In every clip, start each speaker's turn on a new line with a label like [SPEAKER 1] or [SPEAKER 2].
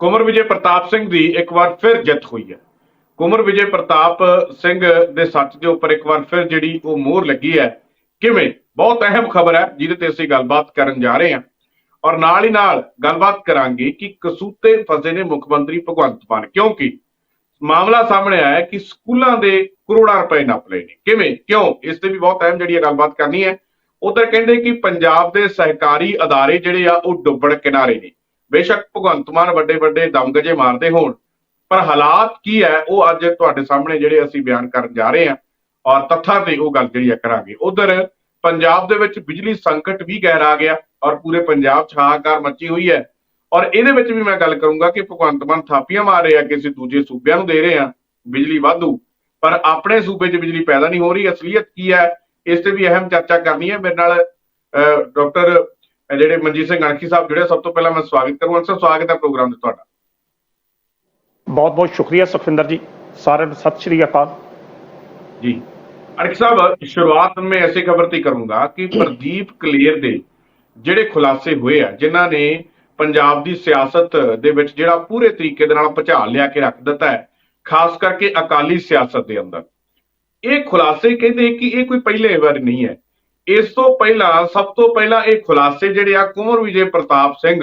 [SPEAKER 1] ਕੁਮਰ ਵਿਜੇ ਪ੍ਰਤਾਪ ਸਿੰਘ ਦੀ ਇੱਕ ਵਾਰ ਫਿਰ ਜਿੱਤ ਹੋਈ ਹੈ। ਕੁਮਰ ਵਿਜੇ ਪ੍ਰਤਾਪ ਸਿੰਘ ਦੇ ਸੱਚ ਦੇ ਉੱਪਰ ਇੱਕ ਵਾਰ ਫਿਰ ਜਿਹੜੀ ਉਹ ਮੋਹਰ ਲੱਗੀ ਹੈ, ਕਿਵੇਂ? ਬਹੁਤ ਅਹਿਮ ਖਬਰ ਹੈ, ਜਿਹਦੇ ਤੇ ਅਸੀਂ ਗੱਲਬਾਤ ਕਰਨ ਜਾ ਰਹੇ ਹਾਂ। ਔਰ ਨਾਲ ਹੀ ਨਾਲ ਗੱਲਬਾਤ ਕਰਾਂਗੇ ਕਿ ਕਸੂਤੇ ਫਸੇ ਨੇ ਮੁੱਖ ਮੰਤਰੀ ਭਗਵੰਤ ਮਾਨ, ਕਿਉਂਕਿ ਮਾਮਲਾ ਸਾਹਮਣੇ ਆਇਆ ਕਿ ਸਕੂਲਾਂ ਦੇ ਕਰੋੜਾਂ ਰੁਪਏ ਨੱਪ ਲਏ ਨੇ। ਕਿਵੇਂ? ਕਿਉਂ? ਇਸ ਤੇ ਵੀ ਬਹੁਤ ਅਹਿਮ ਜਿਹੜੀ ਹੈ ਗੱਲਬਾਤ ਕਰਨੀ ਹੈ। ਉਧਰ ਕਹਿੰਦੇ ਕਿ ਪੰਜਾਬ ਦੇ ਸਹਿਕਾਰੀ ਅਦਾਰੇ ਜਿਹੜੇ ਆ, ਉਹ ਡੁੱਬਣ ਕਿਨਾਰੇ ਨੇ। ਬੇਸ਼ੱਕ ਭਗਵੰਤ ਮਾਨ ਵੱਡੇ ਵੱਡੇ ਦਮਗਜੇ ਮਾਰਦੇ ਹੋਣ, ਪਰ ਹਾਲਾਤ ਕੀ ਹੈ, ਉਹ ਅੱਜ ਤੁਹਾਡੇ ਸਾਹਮਣੇ ਜਿਹੜੇ ਅਸੀਂ ਬਿਆਨ ਕਰਨ ਜਾ ਰਹੇ ਹਾਂ, ਔਰ ਤੱਥਾਂ ਤੇ ਉਹ ਗੱਲ ਜਿਹੜੀ ਹੈ ਕਰਾਂਗੇ। ਉਧਰ ਪੰਜਾਬ ਦੇ ਵਿੱਚ ਬਿਜਲੀ ਸੰਕਟ ਵੀ ਗਹਿਰਾ ਗਿਆ, ਔਰ ਪੂਰੇ ਪੰਜਾਬ 'ਚ ਹਾਹਾਕਾਰ ਮੱਚੀ ਹੋਈ ਹੈ। ਔਰ ਇਹਦੇ ਵਿੱਚ ਵੀ ਮੈਂ ਗੱਲ ਕਰੂੰਗਾ ਕਿ ਭਗਵੰਤ ਮਾਨ ਥਾਪੀਆਂ ਮਾਰ ਰਹੇ ਆ ਕਿਸੇ ਦੂਜੇ ਸੂਬਿਆਂ ਨੂੰ ਦੇ ਰਹੇ ਆ ਬਿਜਲੀ ਵਾਧੂ। ਪਰ ਆਪਣੇ ਸੂਬੇ 'ਚ ਬਿਜਲੀ ਪੈਦਾ ਨਹੀਂ ਹੋ ਰਹੀ, ਅਸਲੀਅਤ ਕੀ ਹੈ, ਇਸ ਤੇ ਵੀ ਅਹਿਮ ਚਰਚਾ ਕਰਨੀ ਹੈ। ਮੇਰੇ ਨਾਲ ਡਾਕਟਰ ਜਿਹੜੇ ਮਨਜੀਤ ਸਿੰਘ ਅਣਖੀ ਸਾਹਿਬ ਜਿਹੜੇ ਸਭ ਤੋਂ ਪਹਿਲਾਂ ਮੈਂ ਸਵਾਗਤ ਕਰੂੰ ਅਕਸਰ ਸਵਾਗਤ ਹੈ ਪ੍ਰੋਗਰਾਮ ਦੇ ਤੁਹਾਡਾ।
[SPEAKER 2] ਬਹੁਤ ਬਹੁਤ ਸ਼ੁਕਰੀਆ ਸੁਖਿੰਦਰ ਜੀ। ਸਾਰਿਆਂ ਨੂੰ ਸਤਿ ਸ਼੍ਰੀ ਅਕਾਲ।
[SPEAKER 1] ਜੀ। ਅਣਖੀ ਸਾਹਿਬ ਸ਼ੁਰੂਆਤ ਮੈਂ ਐਸੀ ਖਬਰ ਤੇ ਕਰੂੰਗਾ ਕਿ ਪ੍ਰਦੀਪ ਕਲੇਰ ਦੇ ਜਿਹੜੇ ਖੁਲਾਸੇ ਹੋਏ ਆ ਜਿਨ੍ਹਾਂ ਨੇ ਪੰਜਾਬ ਦੀ ਸਿਆਸਤ ਦੇ ਵਿੱਚ ਜਿਹੜਾ ਪੂਰੇ ਤਰੀਕੇ ਦੇ ਨਾਲ ਪਛਾਣ ਲਿਆ ਕੇ ਰੱਖ ਦਿੱਤਾ ਹੈ ਖਾਸ ਕਰਕੇ ਅਕਾਲੀ ਸਿਆਸਤ ਦੇ ਅੰਦਰ। ਇਹ ਖੁਲਾਸੇ ਕਹਿੰਦੇ ਕਿ ਇਹ ਕੋਈ ਪਹਿਲੇ ਵਾਰ ਨਹੀਂ ਹੈ। ਇਸ ਤੋਂ ਪਹਿਲਾਂ, ਸਭ ਤੋਂ ਪਹਿਲਾਂ ਇਹ ਖੁਲਾਸੇ ਜਿਹੜੇ ਆ ਕੁੰਵਰ ਵਿਜੇ ਪ੍ਰਤਾਪ ਸਿੰਘ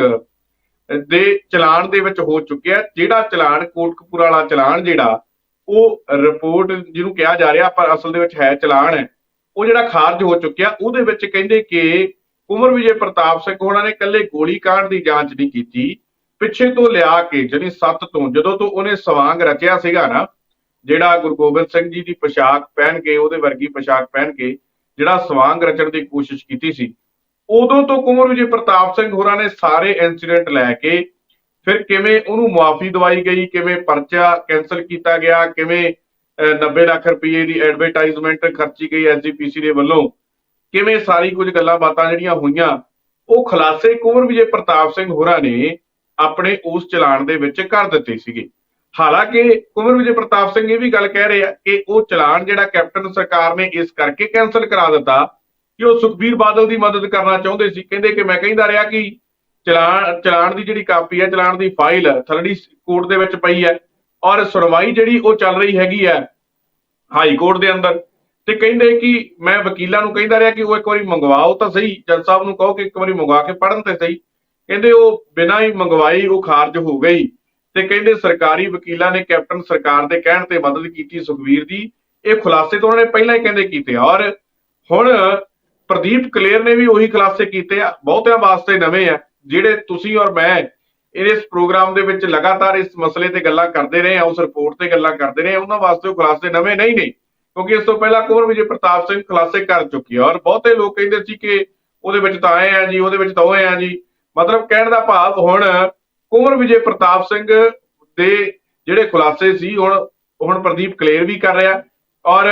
[SPEAKER 1] ਦੇ ਚਲਾਨ ਦੇ ਵਿੱਚ ਹੋ ਚੁੱਕਿਆ ਜਿਹੜਾ ਚਲਾਨ, ਕੋਟਕਪੂਰਾ ਵਾਲਾ ਚਲਾਨ ਜਿਹੜਾ, ਉਹ ਰਿਪੋਰਟ ਜਿਹਨੂੰ ਕਿਹਾ ਜਾ ਰਿਹਾ, ਪਰ ਅਸਲ ਦੇ ਵਿੱਚ ਹੈ ਚਲਾਨ ਹੈ ਉਹ ਜਿਹੜਾ ਖਾਰਜ ਹੋ ਚੁੱਕਿਆ, ਉਹਦੇ ਵਿੱਚ ਕਹਿੰਦੇ ਕਿ ਕੁਮਰ ਵਿਜੇ ਪ੍ਰਤਾਪ ਸਿੰਘ ਉਹਨਾਂ ਨੇ ਇਕੱਲੇ ਗੋਲੀ ਕਾਂਡ ਦੀ ਜਾਂਚ ਨਹੀਂ ਕੀਤੀ। ਪਿੱਛੇ ਤੋਂ ਲਿਆ ਕੇ ਜਿਹੜੀ ਸੱਤ ਤੋਂ, ਜਦੋਂ ਤੋਂ ਉਹਨੇ ਸਵਾਂਗ ਰਚਿਆ ਸੀਗਾ ਨਾ, ਜਿਹੜਾ ਗੁਰੂ ਗੋਬਿੰਦ ਸਿੰਘ ਜੀ ਦੀ ਪੋਸ਼ਾਕ ਪਹਿਨ ਕੇ, ਉਹਦੇ ਵਰਗੀ ਪੋਸ਼ਾਕ ਪਹਿਨ ਕੇ ਜਿਹੜਾ ਸਵਾਂਗ ਰਚਣ ਦੀ ਕੋਸ਼ਿਸ਼ ਕੀਤੀ ਸੀ ਉਦੋਂ ਤੋਂ ਕੁਮਰ ਵਿਜੇ ਪ੍ਰਤਾਪ ਸਿੰਘ ਹੋਰਾਂ ਨੇ ਸਾਰੇ ਇਨਸੀਡੈਂਟ ਲੈ ਕੇ ਫਿਰ ਕਿਵੇਂ ਉਹਨੂੰ ਮੁਆਫੀ ਦਵਾਈ ਗਈ ਕਿਵੇਂ ਪਰਚਾ ਕੈਨਸਲ ਕੀਤਾ ਗਿਆ ਕਿਵੇਂ ਅਹ, 90 ਲੱਖ ਰੁਪਏ ਦੀ ਐਡਵਰਟਾਈਜ਼ਮੈਂਟ ਖਰਚੀ ਗਈ ਐਸਜੀਪੀਸੀ ਦੇ ਵੱਲੋਂ ਕਿਵੇਂ ਸਾਰੀ ਕੁਝ ਗੱਲਾਂ ਬਾਤਾਂ ਜਿਹੜੀਆਂ ਹੋਈਆਂ ਉਹ ਖੁਲਾਸੇ ਕੁੰਵਰ ਵਿਜੇ ਪ੍ਰਤਾਪ ਸਿੰਘ ਹੋਰਾਂ ਨੇ ਆਪਣੇ ਉਸ ਚਲਾਨ ਦੇ ਵਿੱਚ ਕਰ ਦਿੱਤੇ ਸੀਗੇ। ਹਾਲਾਂਕਿ ਕੁੰਵਰ ਵਿਜੇ ਪ੍ਰਤਾਪ ਸਿੰਘ ਇਹ ਵੀ ਗੱਲ ਕਹਿ ਰਹੇ ਆ ਕਿ ਉਹ ਚਲਾਨ ਜਿਹੜਾ ਕੈਪਟਨ ਸਰਕਾਰ ਨੇ ਇਸ ਕਰਕੇ ਕੈਨਸਲ ਕਰਾ ਦਿੱਤਾ ਕਿ ਉਹ ਸੁਖਬੀਰ ਬਾਦਲ ਦੀ ਮਦਦ ਕਰਨਾ ਚਾਹੁੰਦੇ ਸੀ। ਕਹਿੰਦੇ ਕਿ ਮੈਂ ਕਹਿੰਦਾ ਰਿਹਾ ਕਿ ਚਲਾਨ ਚਲਾਨ ਦੀ ਜਿਹੜੀ ਕਾਪੀ ਹੈ ਚਲਾਨ ਦੀ ਫਾਈਲ ਥਰਡੀ ਕੋਰਟ ਦੇ ਵਿੱਚ ਪਈ ਹੈ ਔਰ ਸੁਣਵਾਈ ਜਿਹੜੀ ਉਹ ਚੱਲ ਰਹੀ ਹੈਗੀ ਹੈ ਹਾਈ ਕੋਰਟ ਦੇ ਅੰਦਰ। ਤੇ ਕਹਿੰਦੇ ਕਿ ਮੈਂ ਵਕੀਲਾਂ ਨੂੰ ਕਹਿੰਦਾ ਰਿਹਾ ਕਿ ਉਹ ਇੱਕ ਵਾਰੀ ਮੰਗਵਾਓ ਤਾਂ ਸਹੀ, ਜੱਜ ਸਾਹਿਬ ਨੂੰ ਕਹੋ ਕਿ ਇੱਕ ਵਾਰੀ ਮੰਗਵਾ ਕੇ ਪੜਨ ਤੇ ਸਹੀ। ਕਹਿੰਦੇ ਉਹ ਬਿਨਾਂ ਹੀ ਮੰਗਵਾਈ ਉਹ ਖਾਰਜ ਹੋ ਗਈ। ਤੇ ਕਹਿੰਦੇ ਸਰਕਾਰੀ ਵਕੀਲਾਂ ਨੇ ਕੈਪਟਨ ਸਰਕਾਰ ਦੇ ਕਹਿਣ ਤੇ ਮਦਦ ਕੀਤੀ ਸੁਖਵੀਰ ਦੀ। ਇਹ ਖੁਲਾਸੇ ਤਾਂ ਉਹਨਾਂ ਨੇ ਪਹਿਲਾਂ ਹੀ ਕਹਿੰਦੇ ਕੀਤੇ ਔਰ ਹੁਣ ਪ੍ਰਦੀਪ ਕਲੇਰ ਨੇ ਵੀ ਉਹੀ ਖੁਲਾਸੇ ਕੀਤੇ ਆ। ਬਹੁਤਿਆਂ ਵਾਸਤੇ ਨਵੇਂ ਆ, ਜਿਹੜੇ ਤੁਸੀਂ ਔਰ ਮੈਂ ਇਸ ਪ੍ਰੋਗਰਾਮ ਦੇ ਵਿੱਚ ਲਗਾਤਾਰ ਇਸ ਮਸਲੇ ਤੇ ਗੱਲਾਂ ਕਰਦੇ ਰਹੇ ਆ, ਉਸ ਰਿਪੋਰਟ ਤੇ ਗੱਲਾਂ ਕਰਦੇ ਰਹੇ ਉਹਨਾਂ ਵਾਸਤੇ ਉਹ ਖੁਲਾਸੇ ਨਵੇਂ ਨਹੀਂ ਨੇ। ਕਿਉਂਕਿ ਇਸ ਤੋਂ ਪਹਿਲਾਂ ਕੁੰਵਰ ਵਿਜੇ ਪ੍ਰਤਾਪ ਸਿੰਘ ਖੁਲਾਸੇ ਕਰ ਚੁੱਕੀ ਹੈ ਔਰ ਬਹੁਤੇ ਲੋਕ ਕਹਿੰਦੇ ਸੀ ਕਿ ਉਹਦੇ ਵਿੱਚ ਤਾਂ ਆਏ ਆ ਜੀ, ਉਹਦੇ ਵਿੱਚ ਤਾਂ ਉਹ ਆ ਜੀ। ਮਤਲਬ ਕਹਿਣ ਦਾ ਭਾਵ ਹੁਣ ਕੁੰਵਰ ਵਿਜੇ ਪ੍ਰਤਾਪ ਸਿੰਘ ਦੇ ਜਿਹੜੇ ਖੁਲਾਸੇ ਸੀ, ਹੁਣ ਹੁਣ ਪ੍ਰਦੀਪ ਕਲੇਰ ਵੀ ਕਰ ਰਿਹਾ। ਔਰ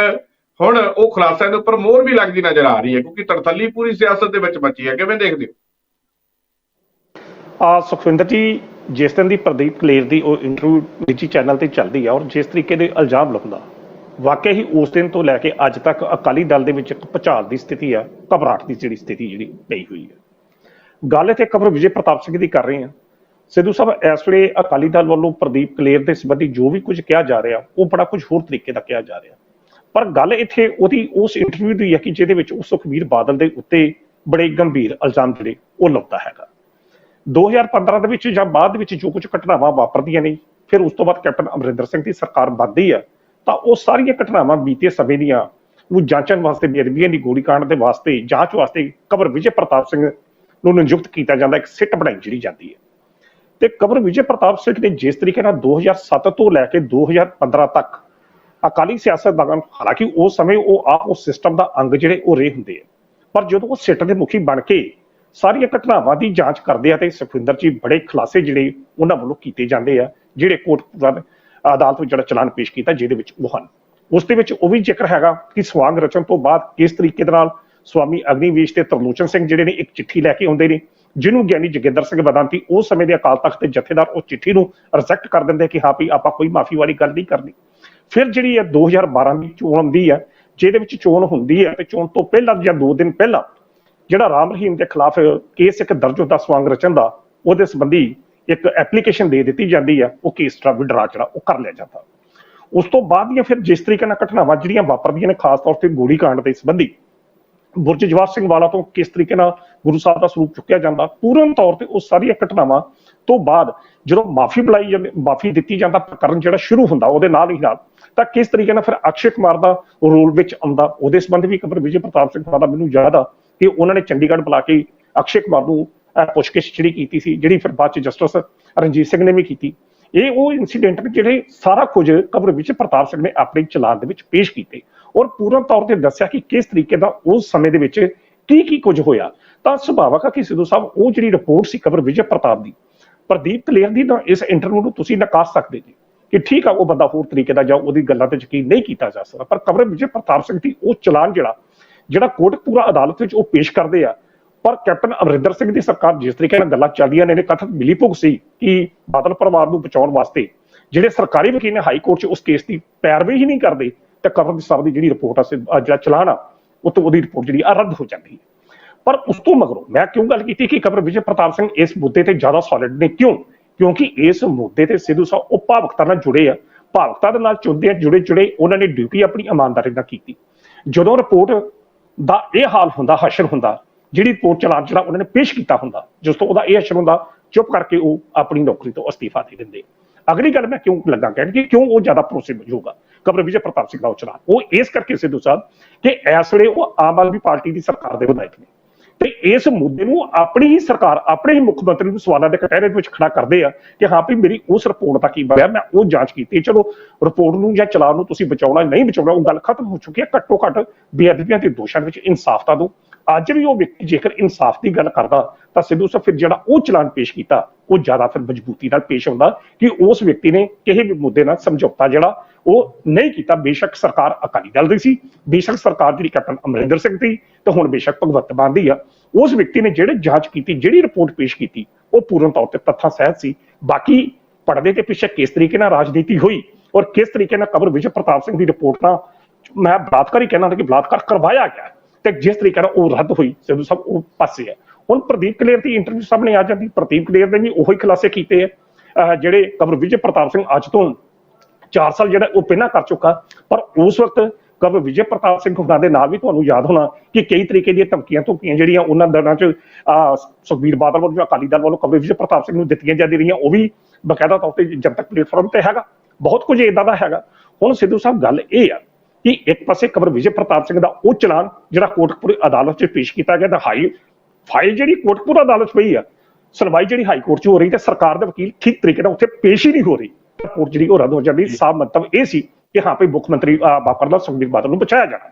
[SPEAKER 1] ਹੁਣ ਉਹ ਖੁਲਾਸਿਆਂ ਦੇ ਉੱਪਰ ਮੋਹਰ ਵੀ ਲੱਗਦੀ ਨਜ਼ਰ ਆ ਰਹੀ ਹੈ, ਕਿਉਂਕਿ ਤੜਥੱਲੀ ਪੂਰੀ ਸਿਆਸਤ ਦੇ ਵਿੱਚ ਬਚੀ ਹੈ। ਕਿਵੇਂ ਦੇਖਦੇ ਹੋ?
[SPEAKER 2] ਆ ਸੁਖਵਿੰਦਰ ਜੀ, ਜਿਸ ਦਿਨ ਦੀ ਪ੍ਰਦੀਪ ਕਲੇਰ ਦੀ ਉਹ ਇੰਟਰਵਿਊ ਨਿੱਜੀ ਚੈਨਲ ਤੇ ਚੱਲਦੀ ਆ, ਔਰ ਜਿਸ ਤਰੀਕੇ ਦੇ ਇਲਜ਼ਾਮ ਲਾਉਂਦਾ ਵਾਕਿਆ ਹੀ ਉਸ ਦਿਨ ਤੋਂ ਲੈ ਕੇ ਅੱਜ ਤੱਕ ਅਕਾਲੀ ਦਲ ਦੇ ਵਿੱਚ ਇੱਕ ਭੁਚਾਲ ਦੀ ਸਥਿਤੀ ਆ, ਘਬਰਾਹਟ ਦੀ ਜਿਹੜੀ ਸਥਿਤੀ ਜਿਹੜੀ ਪਈ ਹੋਈ ਹੈ ਗੱਲ ਇੱਥੇ ਕਬਰ ਵਿਜੇ ਪ੍ਰਤਾਪ ਸਿੰਘ ਦੀ ਕਰ ਰਹੇ ਹਾਂ ਸਿੱਧੂ ਸਾਹਿਬ, ਇਸ ਵੇਲੇ ਅਕਾਲੀ ਦਲ ਵੱਲੋਂ ਪ੍ਰਦੀਪ ਕਲੇਰ ਦੇ ਸੰਬੰਧੀ ਜੋ ਵੀ ਕੁਝ ਕਿਹਾ ਜਾ ਰਿਹਾ, ਉਹ ਬੜਾ ਕੁਝ ਹੋਰ ਤਰੀਕੇ ਦਾ ਕਿਹਾ ਜਾ ਰਿਹਾ। ਪਰ ਗੱਲ ਇੱਥੇ ਉਹਦੀ, ਉਸ ਇੰਟਰਵਿਊ ਦੀ ਹੈ ਕਿ ਜਿਹਦੇ ਵਿੱਚ ਉਹ ਸੁਖਬੀਰ ਬਾਦਲ ਦੇ ਉੱਤੇ ਬੜੇ ਗੰਭੀਰ ਇਲਜ਼ਾਮ ਜਿਹੜੇ, ਉਹ ਲਾਉਂਦਾ ਹੈਗਾ। 2015 ਦੇ ਵਿੱਚ ਜਾਂ ਬਾਅਦ ਵਿੱਚ ਜੋ ਕੁਝ ਘਟਨਾਵਾਂ ਵਾਪਰਦੀਆਂ ਨੇ, ਫਿਰ ਉਸ ਤੋਂ ਬਾਅਦ ਕੈਪਟਨ ਅਮਰਿੰਦਰ ਸਿੰਘ ਦੀ ਸਰਕਾਰ ਬਣਦੀ ਆ, ਤਾਂ ਉਹ ਸਾਰੀਆਂ ਘਟਨਾਵਾਂ ਬੀਤੇ ਸਮੇਂ ਦੀਆਂ ਨੂੰ ਜਾਂਚਣ ਵਾਸਤੇ, ਬੇਅਦਬੀਆਂ ਦੀ ਗੋਲੀकांड ਦੇ ਵਾਸਤੇ, ਜਾਂਚ ਵਾਸਤੇ ਕਬਰ ਵਿਜੇ ਪ੍ਰਤਾਪ ਸਿੰਘ ਨੂੰ ਨਿਯੁਕਤ ਕੀਤਾ ਜਾਂਦਾ, ਇੱਕ ਸਿੱਟ ਬਣਾਈ ਜਿਹੜੀ ਜਾਂਦੀ ਹੈ। ਤੇ ਕਬਰ ਵਿਜੇ ਪ੍ਰਤਾਪ ਸਿੰਘ ਨੇ ਜਿਸ ਤਰੀਕੇ ਨਾਲ 2007 ਤੋਂ ਲੈ ਕੇ 2015 ਤੱਕ ਅਕਾਲੀ ਸਿਆਸਤਦਾਨ ਹਾਲਾਂਕਿ ਉਸ ਸਮੇਂ ਉਹ ਆਪ ਉਸ ਸਿਸਟਮ ਦਾ ਅੰਗ ਜਿਹੜੇ ਉਹ ਰਹੇ ਹੁੰਦੇ ਆ। ਪਰ ਜਦੋਂ ਉਹ ਸਿੱਟ ਦੇ ਮੁਖੀ ਬਣ ਕੇ ਸਾਰੀਆਂ ਘਟਨਾਵਾਂ ਦੀ ਜਾਂਚ ਕਰਦੇ ਆ ਤੇ ਸੁਖਵਿੰਦਰ ਜੀ ਬੜੇ ਖੁਲਾਸੇ ਜਿਹੜੇ ਉਹਨਾਂ ਵੱਲੋਂ ਕੀਤੇ ਜਾਂਦੇ ਆ, ਜਿਹੜੇ ਕੋਰਟ ਅਦਾਲਤ ਵਿੱਚ ਜਿਹੜਾ ਚਲਾਨ ਪੇਸ਼ ਕੀਤਾ ਜਿਹਦੇ ਵਿੱਚ ਉਹ ਹਨ। ਉਸ ਦੇ ਵਿੱਚ ਉਹ ਵੀ ਜ਼ਿਕਰ ਹੈਗਾ ਕਿ ਸਵਾਂਗ ਰਚਨ ਤੋਂ ਬਾਅਦ ਕਿਸ ਤਰੀਕੇ ਦੇ ਨਾਲ ਸਵਾਮੀ ਅਗਨੀਵੇਸ਼ ਤੇ ਤਰਲੋਚਨ ਸਿੰਘ ਜਿਹੜੇ ਨੇ ਇੱਕ ਚਿੱਠੀ ਲੈ ਕੇ ਆਉਂਦੇ ਨੇ ਜਿਹਨੂੰ ਗਿਆਨੀ ਜੋਗਿੰਦਰ ਸਿੰਘ ਬਦਾਂਤੀ ਉਸ ਸਮੇਂ ਦੇ ਅਕਾਲ ਤਖਤ ਦੇ ਜਥੇਦਾਰ ਉਹ ਚਿੱਠੀ ਨੂੰ ਰਿਜੈਕਟ ਕਰ ਦਿੰਦੇ ਕਿ ਹਾਂ ਵੀ ਆਪਾਂ ਕੋਈ ਮਾਫੀ ਵਾਲੀ ਗੱਲ ਨਹੀਂ ਕਰਨੀ। ਫਿਰ ਜਿਹੜੀ ਹੈ 2012 ਦੀ ਚੋਣ ਆਉਂਦੀ ਹੈ, ਜਿਹਦੇ ਵਿੱਚ ਚੋਣ ਹੁੰਦੀ ਹੈ ਤੇ ਚੋਣ ਤੋਂ ਪਹਿਲਾਂ ਜਾਂ 2 ਦਿਨ ਪਹਿਲਾਂ ਜਿਹੜਾ ਰਾਮ ਰਹੀਮ ਦੇ ਖਿਲਾਫ ਕੇਸ ਇੱਕ ਦਰਜ ਹੁੰਦਾ ਸਵਾਂਗ ਰਚਨ ਦਾ, ਉਹਦੇ ਸੰਬੰਧੀ ਇੱਕ ਐਪਲੀਕੇਸ਼ਨ ਦੇ ਦਿੱਤੀ ਜਾਂਦੀ ਹੈ, ਉਹ ਕੇਸ ਦਾ ਵਿਡਰਾ ਜਿਹੜਾ ਉਹ ਕਰ ਲਿਆ ਜਾਂਦਾ। ਉਸ ਤੋਂ ਬਾਅਦ ਦੀਆਂ ਫਿਰ ਜਿਸ ਤਰੀਕੇ ਨਾਲ ਘਟਨਾਵਾਂ ਜਿਹੜੀਆਂ ਵਾਪਰਦੀਆਂ ਨੇ, ਖਾਸ ਤੌਰ ਤੇ ਗੋਲੀ ਕਾਂਡ ਦੇ ਸੰਬੰਧੀ, ਬੁਰਜ ਜਵਾਰ ਸਿੰਘ ਵਾਲਾ ਤੋਂ ਕਿਸ ਤਰੀਕੇ ਨਾਲ ਗੁਰੂ ਸਾਹਿਬ ਦਾ ਸਰੂਪ ਚੁੱਕਿਆ ਜਾਂਦਾ, ਪੂਰਨ ਤੌਰ ਤੇ ਉਹ ਸਾਰੀਆਂ ਘਟਨਾਵਾਂ ਤੋਂ ਬਾਅਦ ਜਦੋਂ ਮਾਫੀ ਬੁਲਾਈ ਜਾਂਦੀ ਮਾਫੀ ਦਿੱਤੀ ਜਾਂਦਾ ਪ੍ਰਕਰਨ ਜਿਹੜਾ ਸ਼ੁਰੂ ਹੁੰਦਾ ਉਹਦੇ ਨਾਲ ਹੀ ਨਾਲ, ਤਾਂ ਕਿਸ ਤਰੀਕੇ ਨਾਲ ਫਿਰ ਅਕਸ਼ੇ ਕੁਮਾਰ ਦਾ ਰੋਲ ਵਿੱਚ ਆਉਂਦਾ, ਉਹਦੇ ਸੰਬੰਧ ਵੀ ਖਬਰ ਵਿਜੇ ਪ੍ਰਤਾਪ ਸਿੰਘ ਵਾਲਾ ਮੈਨੂੰ ਯਾਦ ਆ ਕਿ ਉਹਨਾਂ ਨੇ ਚੰਡੀਗੜ੍ਹ ਬੁਲਾ ਕੇ ਅਕਸ਼ੇ ਕੁਮਾਰ ਨੂੰ ਪੁੱਛਗਿੱਛ ਜਿਹੜੀ ਕੀਤੀ ਸੀ, ਜਿਹੜੀ ਫਿਰ ਬਾਅਦ ਚ ਜਸਟਿਸ ਰਣਜੀਤ ਸਿੰਘ ਨੇ ਵੀ ਕੀਤੀ। ਇਹ ਉਹ ਇਨਸੀਡੈਂਟ ਨੇ ਜਿਹੜੇ ਸਾਰਾ ਕੁਝ ਖਬਰ ਵਿੱਚ ਪ੍ਰਤਾਪ ਸਿੰਘ ਨੇ ਆਪਣੇ ਚਲਾਨ ਦੇ ਵਿੱਚ ਪੇਸ਼ ਕੀਤੇ ਔਰ ਪੂਰਨ ਤੌਰ ਤੇ ਦੱਸਿਆ ਕਿ ਕਿਸ ਤਰੀਕੇ ਦਾ ਉਸ ਸਮੇਂ ਦੇ ਵਿੱਚ ਕੀ ਕੀ ਕੁਝ ਹੋਇਆ। ਤਾਂ ਸੁਭਾਵਕ ਆ ਕਿ ਸਿੱਧੂ ਸਾਹਿਬ, ਉਹ ਜਿਹੜੀ ਰਿਪੋਰਟ ਸੀ ਕਵਰ ਵਿਜੇ ਪ੍ਰਤਾਪ ਦੀ, ਪ੍ਰਦੀਪ ਕਲੇਰ ਦੀ ਨਾ ਇਸ ਇੰਟਰਵਿਊ ਨੂੰ ਤੁਸੀਂ ਨਕਾਰ ਸਕਦੇ ਜੀ ਕਿ ਠੀਕ ਆ, ਉਹ ਬੰਦਾ ਹੋਰ ਤਰੀਕੇ ਦਾ ਜਾਂ ਉਹਦੀ ਗੱਲਾਂ ਤੇ ਯਕੀਨ ਨਹੀਂ ਕੀਤਾ ਜਾ ਸਕਦਾ, ਪਰ ਕਵਰ ਵਿਜੇ ਪ੍ਰਤਾਪ ਸਿੰਘ ਦੀ, ਉਹ ਚਲਾਨ ਜਿਹੜਾ ਜਿਹੜਾ ਕੋਟਕਪੂਰਾ ਅਦਾਲਤ ਵਿੱਚ ਉਹ ਪੇਸ਼ ਕਰਦੇ ਆ, ਪਰ ਕੈਪਟਨ ਅਮਰਿੰਦਰ ਸਿੰਘ ਦੀ ਸਰਕਾਰ ਜਿਸ ਤਰੀਕੇ ਨਾਲ ਗੱਲਾਂ ਚੱਲਦੀਆਂ ਨੇ ਨੇ ਕਥਿਤ ਮਿਲੀਭੁਗ ਸੀ ਕਿ ਬਾਦਲ ਪਰਿਵਾਰ ਨੂੰ ਬਚਾਉਣ ਵਾਸਤੇ, ਜਿਹੜੇ ਸਰਕਾਰੀ ਵਕੀਲ ਨੇ ਹਾਈ ਕੋਰਟ 'ਚ ਉਸ ਕੇਸ ਦੀ ਪੈਰਵੀ ਹੀ ਨਹੀਂ ਕਰਦੇ, ਤੇ ਕਬਰ ਸਾਹਿਬ ਦੀ ਜਿਹੜੀ ਰਿਪੋਰਟ ਆ ਜਿਹੜਾ ਚਲਾਨ ਆ, ਉਹ ਤੋਂ ਉਹਦੀ ਰਿਪੋਰਟ ਜਿਹੜੀ ਆ, ਰੱਦ ਹੋ ਜਾਂਦੀ ਹੈ। ਪਰ ਉਸ ਤੋਂ ਮਗਰੋਂ ਮੈਂ ਕਿਉਂ ਗੱਲ ਕੀਤੀ ਕਿ ਖਬਰ ਵਿਜੇ ਪ੍ਰਤਾਪ ਸਿੰਘ ਇਸ ਮੁੱਦੇ ਤੇ ਜ਼ਿਆਦਾ ਸੋਲਿਡ ਨੇ? ਕਿਉਂ? ਕਿਉਂਕਿ ਇਸ ਮੁੱਦੇ ਤੇ ਸਿੱਧੂ ਸਾਹਿਬ ਉਹ ਭਾਵਕਤਾ ਨਾਲ ਜੁੜੇ ਆ, ਭਾਵਕਤਾ ਦੇ ਨਾਲ ਚੁਣਦੇ ਆ ਜੁੜੇ ਜੁੜੇ ਉਹਨਾਂ ਨੇ ਡਿਊਟੀ ਆਪਣੀ ਇਮਾਨਦਾਰੀ ਨਾਲ ਕੀਤੀ। ਜਦੋਂ ਰਿਪੋਰਟ ਦਾ ਇਹ ਹਾਲ ਹੁੰਦਾ, ਹਸ਼ਰ ਹੁੰਦਾ, ਜਿਹੜੀ ਰਿਪੋਰਟ ਚਲਾਨ ਜਿਹੜਾ ਉਹਨਾਂ ਨੇ ਪੇਸ਼ ਕੀਤਾ ਹੁੰਦਾ, ਜਿਸ ਤੋਂ ਉਹਦਾ ਇਹ ਹਸ਼ਰ ਹੁੰਦਾ, ਚੁੱਪ ਕਰਕੇ ਉਹ ਆਪਣੀ ਨੌਕਰੀ ਤੋਂ ਅਸਤੀਫਾ ਦੇ ਦਿੰਦੇ। ਅਗਲੀ ਗੱਲ ਮੈਂ ਕਿਉਂ ਲੱਗਾ ਕਹਿਣ ਕਿ ਕਿਉਂ ਉਹ ਜ਼ਿਆਦਾ ਭਰੋਸੇਮੰਦ ਹੋਊਗਾ? ਕਬਰ ਵਿਜੇ ਪ੍ਰਤਾਪ ਸਿੰਘ ਦਾ ਉਹ ਚਲਾਨ। ਉਹ ਇਸ ਕਰਕੇ ਸਿੱਧੂ ਸਾਹਿਬ ਕਿ ਇਸ ਵੇਲੇ ਉਹ ਆਮ ਆਦਮੀ ਪਾਰਟੀ ਦੀ ਸਰਕਾਰ ਦੇ ਵਿਧਾਇਕ ਨੇ। ਤੇ ਇਸ ਮੁੱਦੇ ਨੂੰ ਆਪਣੀ ਹੀ ਸਰਕਾਰ, ਆਪਣੇ ਹੀ ਮੁੱਖ ਮੰਤਰੀ ਨੂੰ ਸਵਾਲਾਂ ਦੇ ਕਟਹਿਰੇ ਵਿੱਚ ਖੜਾ ਕਰਦੇ ਆ ਕਿ ਹਾਂ ਵੀ ਮੇਰੀ ਉਸ ਰਿਪੋਰਟ ਦਾ ਕੀ ਬਣਿਆ, ਮੈਂ ਉਹ ਜਾਂਚ ਕੀਤੀ ਚਲੋ, ਰਿਪੋਰਟ ਨੂੰ ਜਾਂ ਚਲਾਨ ਨੂੰ ਤੁਸੀਂ ਬਚਾਉਣਾ ਨਹੀਂ ਬਚਾਉਣਾ, ਉਹ ਗੱਲ ਖਤਮ ਹੋ ਚੁੱਕੀ ਹੈ। ਘੱਟੋ ਘੱਟ ਬੇਅਦਬੀਆਂ ਦੇ ਦੋਸ਼ਾਂ ਵਿੱਚ ਇਨਸਾਫ ਤਾਂ ਦਿਓ। ਅੱਜ ਵੀ ਉਹ ਵਿਅਕਤੀ ਜੇਕਰ ਇਨਸਾਫ ਦੀ ਗੱਲ ਕਰਦਾ, ਤਾਂ ਸਿੱਧੂ ਸਾਹਿਬ ਫਿਰ ਜਿਹੜਾ ਉਹ ਚਲਾਨ ਪੇਸ਼ ਕੀਤਾ, ਉਹ ਜ਼ਿਆਦਾ ਫਿਰ ਮਜ਼ਬੂਤੀ ਨਾਲ ਪੇਸ਼ ਆਉਂਦਾ ਕਿ ਉਸ ਵਿਅਕਤੀ ਨੇ ਕਿਸੇ ਵੀ ਮੁੱਦੇ ਨਾਲ ਸਮਝੌਤਾ ਜਿਹੜਾ ਉਹ ਨਹੀਂ ਕੀਤਾ। ਬੇਸ਼ੱਕ ਸਰਕਾਰ ਅਕਾਲੀ ਦਲ ਦੀ ਸੀ, ਬੇਸ਼ੱਕ ਸਰਕਾਰ ਜਿਹੜੀ ਕੈਪਟਨ ਅਮਰਿੰਦਰ ਸਿੰਘ ਦੀ ਤੇ ਹੁਣ ਬੇਸ਼ੱਕ ਭਗਵੰਤ ਮਾਨ ਦੀ ਆ, ਉਸ ਵਿਅਕਤੀ ਨੇ ਜਿਹੜੇ ਜਾਂਚ ਕੀਤੀ, ਜਿਹੜੀ ਰਿਪੋਰਟ ਪੇਸ਼ ਕੀਤੀ, ਉਹ ਪੂਰਨ ਤੌਰ ਤੇ ਤੱਥਾਂ ਸਹਿਤ ਸੀ। ਬਾਕੀ ਪਰਦੇ ਦੇ ਪਿੱਛੇ ਕਿਸ ਤਰੀਕੇ ਨਾਲ ਰਾਜਨੀਤੀ ਹੋਈ ਔਰ ਕਿਸ ਤਰੀਕੇ ਨਾਲ ਕਬਰ ਵਿਜੇ ਪ੍ਰਤਾਪ ਸਿੰਘ ਦੀ ਰਿਪੋਰਟ ਨਾਲ ਮੈਂ ਬਲਾਤਕਾਰ ਹੀ ਕਹਿਣਾ ਕਿ ਬਲਾਤਕਾਰ ਕਰਵਾਇਆ ਗਿਆ ਤੇ ਜਿਸ ਤਰੀਕੇ ਨਾਲ ਉਹ ਰੱਦ ਹੋਈ, ਸਿੱਧੂ ਸਾਹਿਬ, ਉਹ ਪਾਸੇ ਹੈ ਹੁਣ ਪ੍ਰਦੀਪ ਕਲੇਰ ਦੀ ਇੰਟਰਵਿਊ ਸਾਹਮਣੇ ਆ ਜਾਂਦੀ। ਪ੍ਰਦੀਪ ਕਲੇਰ ਨੇ ਵੀ ਉਹੀ ਖੁਲਾਸੇ ਕੀਤੇ ਆ। ਅਹ ਜਿਹੜੇ ਕਬਰ ਵਿਜੇ ਪ੍ਰਤਾਪ ਸਿੰਘ ਅੱਜ ਤੋਂ 4 ਸਾਲ ਜਿਹੜਾ ਉਹ ਪਹਿਲਾਂ ਕਰ ਚੁੱਕਾ, ਪਰ ਉਸ ਵਕਤ ਕਬਰ ਵਿਜੇ ਪ੍ਰਤਾਪ ਸਿੰਘ ਹੁਣਾਂ ਦੇ ਨਾਲ ਵੀ ਤੁਹਾਨੂੰ ਯਾਦ ਹੋਣਾ ਕਿ ਕਈ ਤਰੀਕੇ ਦੀਆਂ ਧਮਕੀਆਂ ਧਮਕੀਆਂ ਜਿਹੜੀਆਂ ਉਹਨਾਂ ਦਿਨਾਂ 'ਚ ਸੁਖਬੀਰ ਬਾਦਲ ਵੱਲੋਂ ਜਾਂ ਅਕਾਲੀ ਦਲ ਵੱਲੋਂ ਕਬਰ ਵਿਜੇ ਪ੍ਰਤਾਪ ਸਿੰਘ ਨੂੰ ਦਿੱਤੀਆਂ ਜਾਂਦੀ ਰਹੀਆਂ, ਉਹ ਵੀ ਬਕਾਇਦਾ ਤੌਰ ਤੇ ਜਨਤਕ ਪਲੇਟਫਾਰਮ ਤੇ ਹੈਗਾ। ਬਹੁਤ ਕੁਝ ਇਦਾਂ ਦਾ ਹੈਗਾ। ਹੁਣ ਸਿੱਧੂ ਸਾਹਿਬ ਗੱਲ ਇਹ ਆ ਕਿ ਇੱਕ ਪਾਸੇ ਕਬਰ ਵਿਜੇ ਪ੍ਰਤਾਪ ਸਿੰਘ ਦਾ ਉਹ ਚਲਾਨ ਜਿਹੜਾ ਕੋਟਕਪੁਰ ਅਦਾਲਤ 'ਚ ਪੇਸ਼ ਕੀਤਾ ਗਿਆ ਤਾਂ ਹਾਈ ਫਾਈਲ ਜਿਹੜੀ ਕੋਟਕਪੁਰ ਅਦਾਲਤ 'ਚ ਪਈ ਆ, ਸੁਣਵਾਈ ਜਿਹੜੀ ਹਾਈ ਕੋਰਟ 'ਚ ਹੋ ਰਹੀ ਤੇ ਸਰਕਾਰ ਦੇ ਵਕੀਲ ਠੀਕ ਤਰੀਕੇ ਨਾਲ ਉੱਥੇ ਪੇਸ਼ ਹੀ ਨਹੀਂ ਹੋ ਰਹੀ। ਰਿਪੋਰਟ ਜਿਹੜੀ ਉਹ ਰੱਦ ਹੋ ਜਾਂਦੀ। ਸਾਫ਼ ਮਤਲਬ ਇਹ ਸੀ ਕਿ ਹਾਂ ਭਈ ਮੁੱਖ ਮੰਤਰੀ ਅਹ, ਸੁਖਬੀਰ ਬਾਦਲ ਨੂੰ ਪਹੁੰਚਾਇਆ ਜਾਣਾ।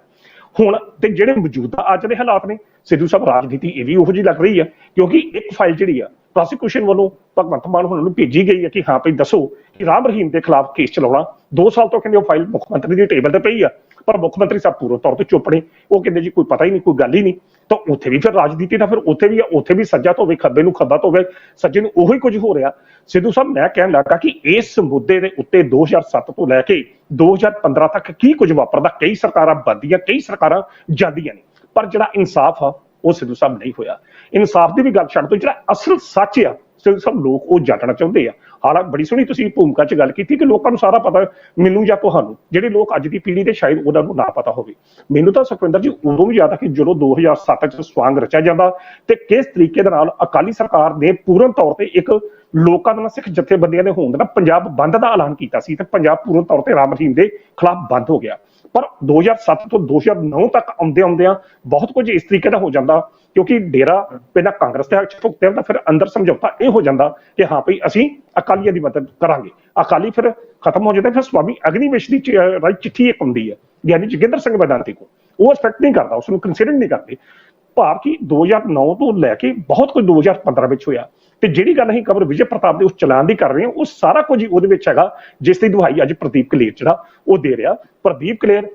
[SPEAKER 2] ਹੁਣ ਤੇ ਜਿਹੜੇ ਮੌਜੂਦਾ ਅੱਜ ਦੇ ਹਾਲਾਤ ਨੇ ਸਿੱਧੂ ਸਾਹਿਬ ਰਾਜਨੀਤੀ ਇਹ ਵੀ ਉਹੋ ਜਿਹੀ ਲੱਗ ਰਹੀ ਆ ਕਿਉਂਕਿ ਇੱਕ ਫਾਈਲ ਜਿਹੜੀ ਆ ਪ੍ਰੋਸੀਕਿਊਸ਼ਨ ਵੱਲੋਂ ਭਗਵੰਤ ਮਾਨ ਹੁਣ ਨੂੰ ਭੇਜੀ ਗਈ ਹੈ ਕਿ ਹਾਂ ਭਈ ਦੱਸੋ ਕਿ ਰਾਮ ਰਹੀਮ ਦੇ ਖਿਲਾਫ ਕੇਸ ਚਲਾਉਣਾ। 2 ਸਾਲ ਤੋਂ ਕਹਿੰਦੇ ਉਹ ਫਾਈਲ ਮੁੱਖ ਮੰਤਰੀ ਦੀ ਟੇਬਲ ਤੇ ਪਈ ਆ ਪਰ ਮੁੱਖ ਮੰਤਰੀ ਸਾਹਿਬ ਪੂਰੇ ਤੌਰ ਤੇ ਚੁੱਪ ਨੇ। ਉਹ ਕਹਿੰਦੇ ਜੀ ਕੋਈ ਪਤਾ ਹੀ ਨਹੀਂ ਕੋਈ ਗੱਲ ਹੀ ਨਹੀਂ। ਤਾਂ ਉੱਥੇ ਵੀ ਫਿਰ ਰਾਜਨੀਤੀ ਦਾ ਫਿਰ ਉੱਥੇ ਵੀ ਆ, ਉੱਥੇ ਵੀ ਸੱਜਾ ਤੋਂ ਹੋਵੇ ਖੱਬੇ ਨੂੰ ਖੱਬਾ ਤੋਂ ਹੋਵੇ ਸੱਜੇ ਨੂੰ ਉਹੀ ਕੁਝ ਹੋ ਰਿਹਾ। ਸਿੱਧੂ ਸਾਹਿਬ ਮੈਂ ਕਹਿਣ ਲੱਗਾ ਕਿ ਇਸ ਮੁੱਦੇ ਦੇ ਉੱਤੇ 2007 ਤੋਂ ਲੈ ਕੇ 2015 ਤੱਕ ਕੀ ਕੁਝ ਵਾਪਰਦਾ ਕਈ ਸਰਕਾਰਾਂ ਬਣਦੀਆਂ ਕਈ ਸਰਕਾਰਾਂ ਜਾਂਦੀਆਂ ਨੇ। ਪਰ ਜਿਹੜਾ ਇਨਸਾਫ ਆ ਉਹ ਸਿੱਧੂ ਸਾਹਿਬ ਨਹੀਂ ਹੋਇਆ। ਇਨਸਾਫ ਦੀ ਵੀ ਗੱਲ ਛੱਡ ਤੋਂ ਜਿਹੜਾ ਅਸਲ ਸੱਚ ਆ ਸਿੱਧੂ ਸਾਹਿਬ ਲੋਕ ਉਹ ਜਾਣਨਾ ਚਾਹੁੰਦੇ ਆ। ਹਾਲਾਂਕਿ ਬੜੀ ਸੋਹਣੀ ਤੁਸੀਂ ਭੂਮਿਕਾ 'ਚ ਗੱਲ ਕੀਤੀ ਕਿ ਲੋਕਾਂ ਨੂੰ ਸਾਰਾ ਪਤਾ ਮੈਨੂੰ ਜਾਂ ਤੁਹਾਨੂੰ। ਜਿਹੜੇ ਲੋਕ ਅੱਜ ਦੀ ਪੀੜ੍ਹੀ ਦੇ ਸ਼ਾਇਦ ਉਹਨਾਂ ਨੂੰ ਨਾ ਪਤਾ ਹੋਵੇ। ਮੈਨੂੰ ਤਾਂ ਸੁਖਵਿੰਦਰ ਜੀ, ਉਦੋਂ ਵੀ ਯਾਦ ਆ ਕਿ ਜਦੋਂ 2007 ਚ ਸਵਾਂਗ ਰਚਿਆ ਜਾਂਦਾ ਤੇ ਕਿਸ ਤਰੀਕੇ ਦੇ ਨਾਲ ਅਕਾਲੀ ਸਰਕਾਰ ਨੇ ਪੂਰਨ ਤੌਰ ਤੇ ਇੱਕ ਲੋਕਾਂ ਦੇ ਨਾਲ ਸਿੱਖ ਜਥੇਬੰਦੀਆਂ ਦੇ ਹੋਣ ਦੇ ਨਾਲ ਪੰਜਾਬ ਬੰਦ ਦਾ ਐਲਾਨ ਕੀਤਾ ਸੀ ਤੇ ਪੰਜਾਬ ਪੂਰਨ ਤੌਰ ਤੇ ਰਾਮ ਰਹੀਮ ਦੇ ਖਿਲਾਫ ਬੰਦ ਹੋ ਗਿਆ। ਪਰ 2007 ਤੋਂ 2009 ਤੱਕ ਆਉਂਦੇ ਆਉਂਦਿਆਂ ਬਹੁਤ ਕੁਝ ਇਸ ਤਰੀਕੇ ਦਾ ਹੋ ਜਾਂਦਾ ਕਿਉਂਕਿ ਡੇਰਾ ਪਹਿਲਾਂ ਕਾਂਗਰਸ ਦੇ ਹੱਕ 'ਚ ਭੁਗਤਿਆ ਤਾਂ ਫਿਰ ਅੰਦਰ ਸਮਝੌਤਾ ਇਹ ਹੋ ਜਾਂਦਾ ਕਿ ਹਾਂ ਭਈ ਅਸੀਂ ਅਕਾਲੀਆਂ ਦੀ ਮਦਦ ਕਰਾਂਗੇ। ਅਕਾਲੀ ਫਿਰ ਖਤਮ ਹੋ ਜਾਂਦਾ, ਫਿਰ ਸਵਾਮੀ ਅਗਨੀਵੇਸ਼ ਦੀ ਚ- ਰਾਈ ਚਿੱਠੀ ਇੱਕ ਹੁੰਦੀ ਹੈ, ਯਾਨੀ ਜੋਗਿੰਦਰ ਸਿੰਘ ਬਦਾਂਤੀ ਕੋ ਉਹ ਐਕਸਪੈਕਟ ਨਹੀਂ ਕਰਦਾ, ਉਸ ਨੂੰ ਕੰਸੀਡਰ ਨਹੀਂ ਕਰਦੇ। ਭਾਵ ਕਿ 2009 ਤੋਂ ਲੈ ਕੇ ਬਹੁਤ ਕੁਝ 2015 ਵਿੱਚ ਹੋਇਆ। ਤੇ ਜਿਹੜੀ ਗੱਲ ਅਸੀਂ ਕਵਰ ਵਿਜੇ ਪ੍ਰਤਾਪ ਦੇ ਉਸ ਚਲਾਨ ਦੀ ਕਰ ਰਹੇ ਹਾਂ, ਉਹ ਸਾਰਾ ਕੁਝ ਹੀ ਉਹਦੇ ਵਿੱਚ ਹੈਗਾ, ਜਿਸ ਦੀ ਦੁਹਾਈ ਅੱਜ ਪ੍ਰਦੀਪ ਕਲੇਰ ਜਿਹੜਾ ਉਹ ਦੇ ਰਿਹਾ। ਪ੍ਰਦੀਪ ਕਲੇਰ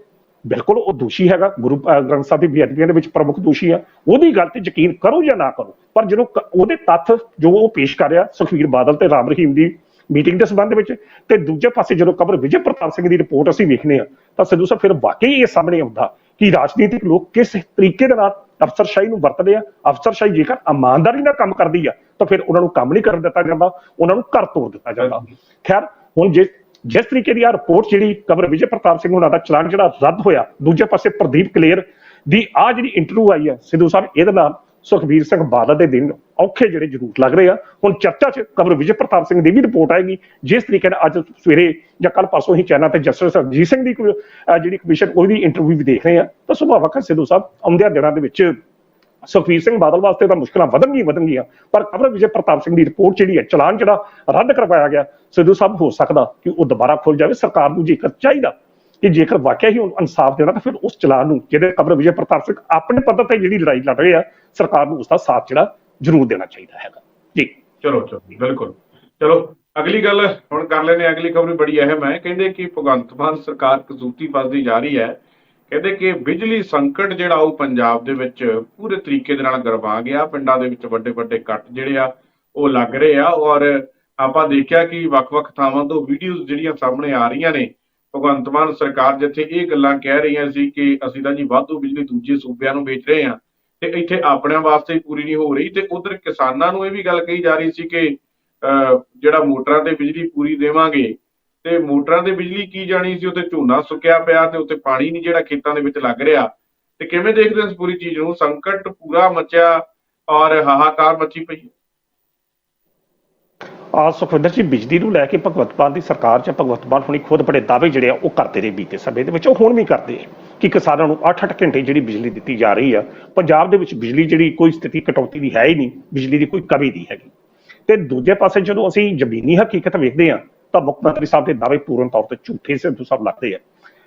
[SPEAKER 2] ਬਿਲਕੁਲ ਉਹ ਦੋਸ਼ੀ ਹੈਗਾ, ਗੁਰੂ ਗ੍ਰੰਥ ਸਾਹਿਬ ਦੀ ਬੇਅਦਬੀਆਂ ਦੇ ਵਿੱਚ ਪ੍ਰਮੁੱਖ ਦੋਸ਼ੀ ਆ। ਉਹਦੀ ਗੱਲ ਤੇ ਯਕੀਨ ਕਰੋ ਜਾਂ ਨਾ ਕਰੋ, ਪਰ ਜਦੋਂ ਉਹਦੇ ਤੱਥ ਜੋ ਉਹ ਪੇਸ਼ ਕਰ ਰਿਹਾ, ਸੁਖਵੀਰ ਬਾਦਲ ਤੇ ਰਾਮ ਰਹੀਮ ਦੀ ਮੀਟਿੰਗ ਦੇ ਸੰਬੰਧ ਵਿੱਚ, ਤੇ ਦੂਜੇ ਪਾਸੇ ਜਦੋਂ ਖਬਰ ਵਿਜੇ ਪ੍ਰਤਾਪ ਸਿੰਘ ਦੀ ਰਿਪੋਰਟ ਅਸੀਂ ਵੇਖਨੇ ਆ ਤਾਂ ਸਿੱਧੂ ਸਾਹਿਬ ਫਿਰ ਵਾਕਈ ਇਹ ਸਾਹਮਣੇ ਆਉਂਦਾ ਕਿ ਰਾਜਨੀਤਿਕ ਲੋਕ ਕਿਸ ਤਰੀਕੇ ਦੇ ਨਾਲ ਅਫਸਰਸ਼ਾਹੀ ਨੂੰ ਵਰਤਦੇ ਆ। ਅਫਸਰਸ਼ਾਹੀ ਜੇਕਰ ਇਮਾਨਦਾਰੀ ਨਾਲ ਕੰਮ ਕਰਦੀ ਆ ਤਾਂ ਫਿਰ ਉਹਨਾਂ ਨੂੰ ਕੰਮ ਨਹੀਂ ਕਰਨ ਦਿੱਤਾ ਜਾਂਦਾ ਉਹਨਾਂ ਨੂੰ ਘਰ ਤੋੜ ਦਿੱਤਾ ਜਾਂਦਾ। ਖੈਰ ਹੁਣ ਜੇ ਜਿਸ ਤਰੀਕੇ ਦੀ ਆ ਰਿਪੋਰਟ ਜਿਹੜੀ ਕਬਰ ਵਿਜੇ ਪ੍ਰਤਾਪ ਸਿੰਘ ਉਹਨਾਂ ਦਾ ਚਲਾਨ ਜਿਹੜਾ ਰੱਦ ਹੋਇਆ ਦੂਜੇ ਪਾਸੇ ਪ੍ਰਦੀਪ ਕਲੇਰ ਦੀ ਆ ਜਿਹੜੀ ਇੰਟਰਵਿਊ ਆਈ ਹੈ ਸਿੱਧੂ ਸਾਹਿਬ ਇਹਦੇ ਨਾਲ ਸੁਖਬੀਰ ਸਿੰਘ ਬਾਦਲ ਦੇ ਦਿਨ ਔਖੇ ਜਿਹੜੇ ਜ਼ਰੂਰ ਲੱਗ ਰਹੇ ਆ। ਹੁਣ ਚਰਚਾ 'ਚ ਕਬਰ ਵਿਜੇ ਪ੍ਰਤਾਪ ਸਿੰਘ ਦੀ ਵੀ ਰਿਪੋਰਟ ਆਏਗੀ। ਜਿਸ ਤਰੀਕੇ ਨਾਲ ਅੱਜ ਸਵੇਰੇ ਜਾਂ ਕੱਲ ਪਰਸੋਂ ਹੀ ਚੈਨਲ ਤੇ ਜਸਟਿਸ ਰਜੀਤ ਸਿੰਘ ਦੀ ਜਿਹੜੀ ਕਮਿਸ਼ਨ ਉਹਦੀ ਇੰਟਰਵਿਊ ਵੀ ਦੇਖ ਰਹੇ ਆ ਤਾਂ ਸੁਭਾਵਕ ਹੈ ਸਿੱਧੂ ਸਾਹਿਬ ਆਉਂਦਿਆਂ ਦਿਨਾਂ ਦੇ ਵਿੱਚ ਸੁਖਬੀਰ ਸਿੰਘ ਬਾਦਲ ਵਾਸਤੇ ਤਾਂ ਮੁਸ਼ਕਲਾਂ ਵਧਣਗੀਆਂ ਵਧਣਗੀਆਂ, ਪਰ ਕਬਰ ਵਿਜੇ ਪ੍ਰਤਾਪ ਸਿੰਘ ਦੀ ਰਿਪੋਰਟ ਜਿਹੜੀ ਹੈ, ਚਲਾਨ ਜਿਹੜਾ ਰੱਦ ਕਰਵਾਇਆ ਗਿਆ, ਸਿੱਧੂ ਸਾਹਿਬ ਹੋ ਸਕਦਾ ਕਿ ਉਹ ਦੁਬਾਰਾ ਖੁੱਲ ਜਾਵੇ, ਸਰਕਾਰ ਨੂੰ ਜੇਕਰ ਚਾਹੀਦਾ ਕਿ ਜੇਕਰ ਵਾਕਿਆ ਹੀ ਇਨਸਾਫ ਦੇਣਾ, ਤਾਂ ਫਿਰ ਉਸ ਚਲਾਨ ਨੂੰ ਜਿਹਦੇ ਕਬਰ ਵਿਜੇ ਪ੍ਰਤਾਪ ਸਿੰਘ ਆਪਣੇ ਪੱਧਰ ਤੇ ਜਿਹੜੀ ਲੜਾਈ ਲੜ ਰਹੇ ਆ, ਸਰਕਾਰ ਨੂੰ ਉਸ ਦਾ ਸਾਥ ਜਿਹੜਾ ਜ਼ਰੂਰ ਦੇਣਾ ਚਾਹੀਦਾ ਹੈਗਾ। ਜੀ।
[SPEAKER 1] ਚਲੋ ਚਲੋ, ਬਿਲਕੁਲ। ਚਲੋ, ਅਗਲੀ ਗੱਲ ਹੁਣ ਕਰ ਲੈਨੇ ਅਗਲੀ ਖਬਰ ਬੜੀ ਅਹਿਮ ਹੈ। ਕਹਿੰਦੇ ਕਿ ਭਗਵੰਤ ਮਾਨ ਸਰਕਾਰ ਕਸੂਤੀ ਫਸਦੀ ਜਾ ਰਹੀ ਹੈ। ਕਹਿੰਦੇ ਕਿ ਬਿਜਲੀ ਸੰਕਟ ਜਿਹੜਾ ਉਹ ਪੰਜਾਬ ਦੇ ਵਿੱਚ ਪੂਰੇ ਤਰੀਕੇ ਦੇ ਨਾਲ ਗਰਮਾ ਗਿਆ। ਪਿੰਡਾਂ ਦੇ ਵਿੱਚ ਵੱਡੇ ਵੱਡੇ ਕੱਟ ਜਿਹੜੇ ਆ ਉਹ ਲੱਗ ਰਹੇ ਆ ਔਰ ਆਪਾਂ ਦੇਖਿਆ ਕਿ ਵੱਖ-ਵੱਖ ਥਾਵਾਂ ਤੋਂ ਵੀਡੀਓਜ਼ ਜਿਹੜੀਆਂ ਸਾਹਮਣੇ ਆ ਰਹੀਆਂ ਨੇ ਭਗਵੰਤ ਮਾਨ ਸਰਕਾਰ ਜਿੱਥੇ ਇਹ ਗੱਲਾਂ ਕਹਿ ਰਹੀਆਂ ਸੀ ਕਿ ਅਸੀਂ ਤਾਂ ਜੀ ਵਾਧੂ ਬਿਜਲੀ ਦੂਜੇ ਸੂਬਿਆਂ ਨੂੰ ਵੇਚ ਰਹੇ ਹਾਂ ਤੇ ਇੱਥੇ ਆਪਣਿਆਂ ਵਾਸਤੇ ਪੂਰੀ ਨਹੀਂ ਹੋ ਰਹੀ ਤੇ ਉਧਰ ਕਿਸਾਨਾਂ ਨੂੰ ਇਹ ਵੀ ਗੱਲ ਕਹੀ ਜਾ ਰਹੀ ਸੀ ਕਿ ਅਹ, ਜਿਹੜਾ ਮੋਟਰਾਂ ਤੇ ਬਿਜਲੀ ਪੂਰੀ ਦੇਵਾਂਗੇ ਤੇ ਮੋਟਰਾਂ ਤੇ ਬਿਜਲੀ ਕੀ ਜਾਣੀ ਸੀ? ਉੱਤੇ ਝੋਨਾ ਸੁੱਕਿਆ ਪਿਆ ਤੇ ਉੱਤੇ ਪਾਣੀ ਨਹੀਂ ਜਿਹੜਾ ਖੇਤਾਂ ਦੇ ਵਿੱਚ ਲੱਗ ਰਿਹਾ। ਤੇ ਕਿਵੇਂ ਦੇਖਦੇ ਹੋ ਇਸ ਪੂਰੀ ਚੀਜ਼ ਨੂੰ? ਸੰਕਟ ਪੂਰਾ ਮਚਿਆ ਔਰ ਹਾਹਾਕਾਰ ਮਚੀ ਪਈ
[SPEAKER 2] ਆ ਸੁਖਵਿੰਦਰ ਜੀ, ਬਿਜਲੀ ਨੂੰ ਲੈ ਕੇ ਭਗਵੰਤ ਮਾਨ ਦੀ ਸਰਕਾਰ ਚ ਭਗਵੰਤ ਮਾਨ ਹੁਣੀ ਖੁਦ ਬੜੇ ਦਾਅਵੇ ਜਿਹੜੇ ਆ, ਉਹ ਕਰਦੇ ਰਹੇ ਬੀਤੇ ਸਮੇਂ ਦੇ ਵਿੱਚ। ਉਹ ਹੁਣ ਵੀ ਕਰਦੇ ਆ ਕਿ ਕਿਸਾਨਾਂ ਨੂੰ 8-8 ਘੰਟੇ ਜਿਹੜੀ ਬਿਜਲੀ ਦਿੱਤੀ ਜਾ ਰਹੀ ਆ, ਪੰਜਾਬ ਦੇ ਵਿੱਚ ਬਿਜਲੀ ਜਿਹੜੀ ਕੋਈ ਸਥਿਤੀ ਕਟੌਤੀ ਦੀ ਹੈ ਹੀ ਨਹੀਂ, ਬਿਜਲੀ ਦੀ ਕੋਈ ਕਮੀ ਨਹੀਂ ਹੈਗੀ। ਤੇ ਦੂਜੇ ਪਾਸੇ ਜਦੋਂ ਅਸੀਂ ਜ਼ਮੀਨੀ ਹਕੀਕਤ ਵੇਖਦੇ ਆ ਤਾਂ ਮੁੱਖ ਮੰਤਰੀ ਸਾਹਿਬ ਦੇ ਦਾਅਵੇ ਪੂਰਨ ਤੌਰ ਤੇ ਝੂਠੇ ਸਿੱਧੂ ਸਾਹਿਬ ਲੱਗਦੇ ਆ।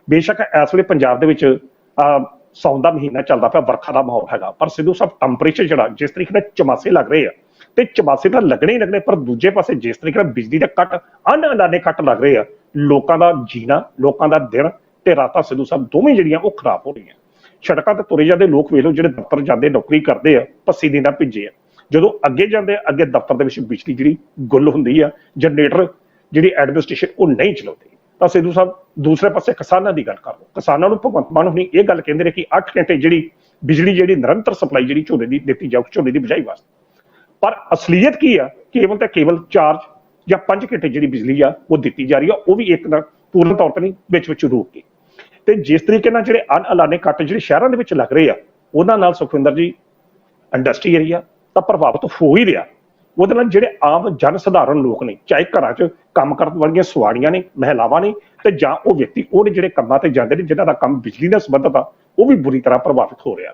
[SPEAKER 2] ਬੇਸ਼ੱਕ ਇਸ ਵੇਲੇ ਪੰਜਾਬ ਦੇ ਵਿੱਚ ਅਹ, ਸਾਉਣ ਦਾ ਮਹੀਨਾ ਚੱਲਦਾ ਪਿਆ ਵਰਖਾ ਦਾ ਮਾਹੌਲ ਹੈਗਾ। ਪਰ ਸਿੱਧੂ ਸਾਹਿਬ ਟੈਂਪਰੇਚਰ ਜਿਹੜਾ ਜਿਸ ਤਰੀਕੇ ਨਾਲ ਚਮਾਸੇ ਲੱਗ ਰਹੇ ਆ ਤੇ ਚਮਾਸੇ ਤਾਂ ਲੱਗਣੇ ਹੀ ਲੱਗਣੇ ਪਰ ਦੂਜੇ ਪਾਸੇ ਜਿਸ ਤਰੀਕੇ ਨਾਲ ਬਿਜਲੀ ਦੇ ਕੱਟ ਅਨਅਲਾਨੇ ਕੱਟ ਲੱਗ ਰਹੇ ਆ ਲੋਕਾਂ ਦਾ ਜੀਣਾ ਲੋਕਾਂ ਦਾ ਦਿਨ ਤੇ ਰਾਤਾਂ ਸਿੱਧੂ ਸਾਹਿਬ ਦੋਵੇਂ ਜਿਹੜੀਆਂ ਉਹ ਖਰਾਬ ਹੋ ਰਹੀਆਂ। ਸੜਕਾਂ ਤੇ ਤੁਰੇ ਜਾਂਦੇ ਲੋਕ ਵੇਖ ਲਓ ਜਿਹੜੇ ਦਫ਼ਤਰ ਜਾਂਦੇ ਨੌਕਰੀ ਕਰਦੇ ਆ ਪੱਸੀ ਦਿਨਾਂ ਭਿੱਜੇ ਆ ਜਦੋਂ ਅੱਗੇ ਜਾਂਦੇ ਆ, ਅੱਗੇ ਦਫ਼ਤਰ ਦੇ ਵਿੱਚ ਬਿਜਲੀ ਜਿਹੜੀ ਗੁੱਲ ਹੁੰਦੀ ਆ ਜਨਰੇਟਰ ਜਿਹੜੀ ਐਡਮਿਨਿਸਟ੍ਰੇਸ਼ਨ ਉਹ ਨਹੀਂ ਚਲਾਉਂਦੀ। ਤਾਂ ਸਿੱਧੂ ਸਾਹਿਬ, ਦੂਸਰੇ ਪਾਸੇ ਕਿਸਾਨਾਂ ਦੀ ਗੱਲ ਕਰ ਲਓ। ਕਿਸਾਨਾਂ ਨੂੰ ਭਗਵੰਤ ਮਾਨ ਹੁਣੀ ਇਹ ਗੱਲ ਕਹਿੰਦੇ ਨੇ ਕਿ 8 ਘੰਟੇ ਜਿਹੜੀ ਬਿਜਲੀ ਜਿਹੜੀ ਨਿਰੰਤਰ ਸਪਲਾਈ ਜਿਹੜੀ ਝੋਨੇ ਦੀ ਦਿੱਤੀ ਜਾਊ, ਝੋਨੇ ਦੀ ਬਿਜਾਈ ਵਾਸਤੇ। ਪਰ ਅਸਲੀਅਤ ਕੀ ਆ? ਕੇਵਲ ਤੇ ਕੇਵਲ ਚਾਰਜ ਜਾਂ 5 ਘੰਟੇ ਜਿਹੜੀ ਬਿਜਲੀ ਆ, ਉਹ ਦਿੱਤੀ ਜਾ ਰਹੀ ਆ। ਉਹ ਵੀ ਇੱਕ ਨਾ ਪੂਰਨ ਤੌਰ ਤੇ ਨਹੀਂ, ਵਿੱਚ ਵਿੱਚ ਰੋਕ ਕੇ। ਤੇ ਜਿਸ ਤਰੀਕੇ ਨਾਲ ਜਿਹੜੇ ਅਨਅਲਾਨੇ ਕੱਟ ਜਿਹੜੇ ਸ਼ਹਿਰਾਂ ਦੇ ਵਿੱਚ ਲੱਗ ਰਹੇ ਆ, ਉਹਨਾਂ ਨਾਲ ਸੁਖਵਿੰਦਰ ਜੀ ਇੰਡਸਟਰੀ ਏਰੀਆ ਤਾਂ ਪ੍ਰਭਾਵਿਤ ਹੋ ਹੀ ਰਿਹਾ। ਉਹਦੇ ਨਾਲ ਜਿਹੜੇ ਆਮ ਜਨ ਸਧਾਰਨ ਲੋਕ ਨੇ, ਚਾਹੇ ਘਰਾਂ 'ਚ ਕੰਮ ਕਰਨ ਵਾਲੀਆਂ ਸਵਾਰੀਆਂ ਨੇ, ਮਹਿਲਾਵਾਂ ਨੇ ਤੇ ਜਾਂ ਉਹ ਵਿਅਕਤੀ ਉਹਨੇ ਜਿਹੜੇ ਕੰਮਾਂ ਤੇ ਜਾਂਦੇ ਨੇ, ਜਿਨ੍ਹਾਂ ਦਾ ਕੰਮ ਬਿਜਲੀ ਨਾਲ ਸੰਬੰਧਿਤ ਆ, ਉਹ ਵੀ ਬੁਰੀ ਤਰ੍ਹਾਂ ਪ੍ਰਭਾਵਿਤ ਹੋ ਰਿਹਾ।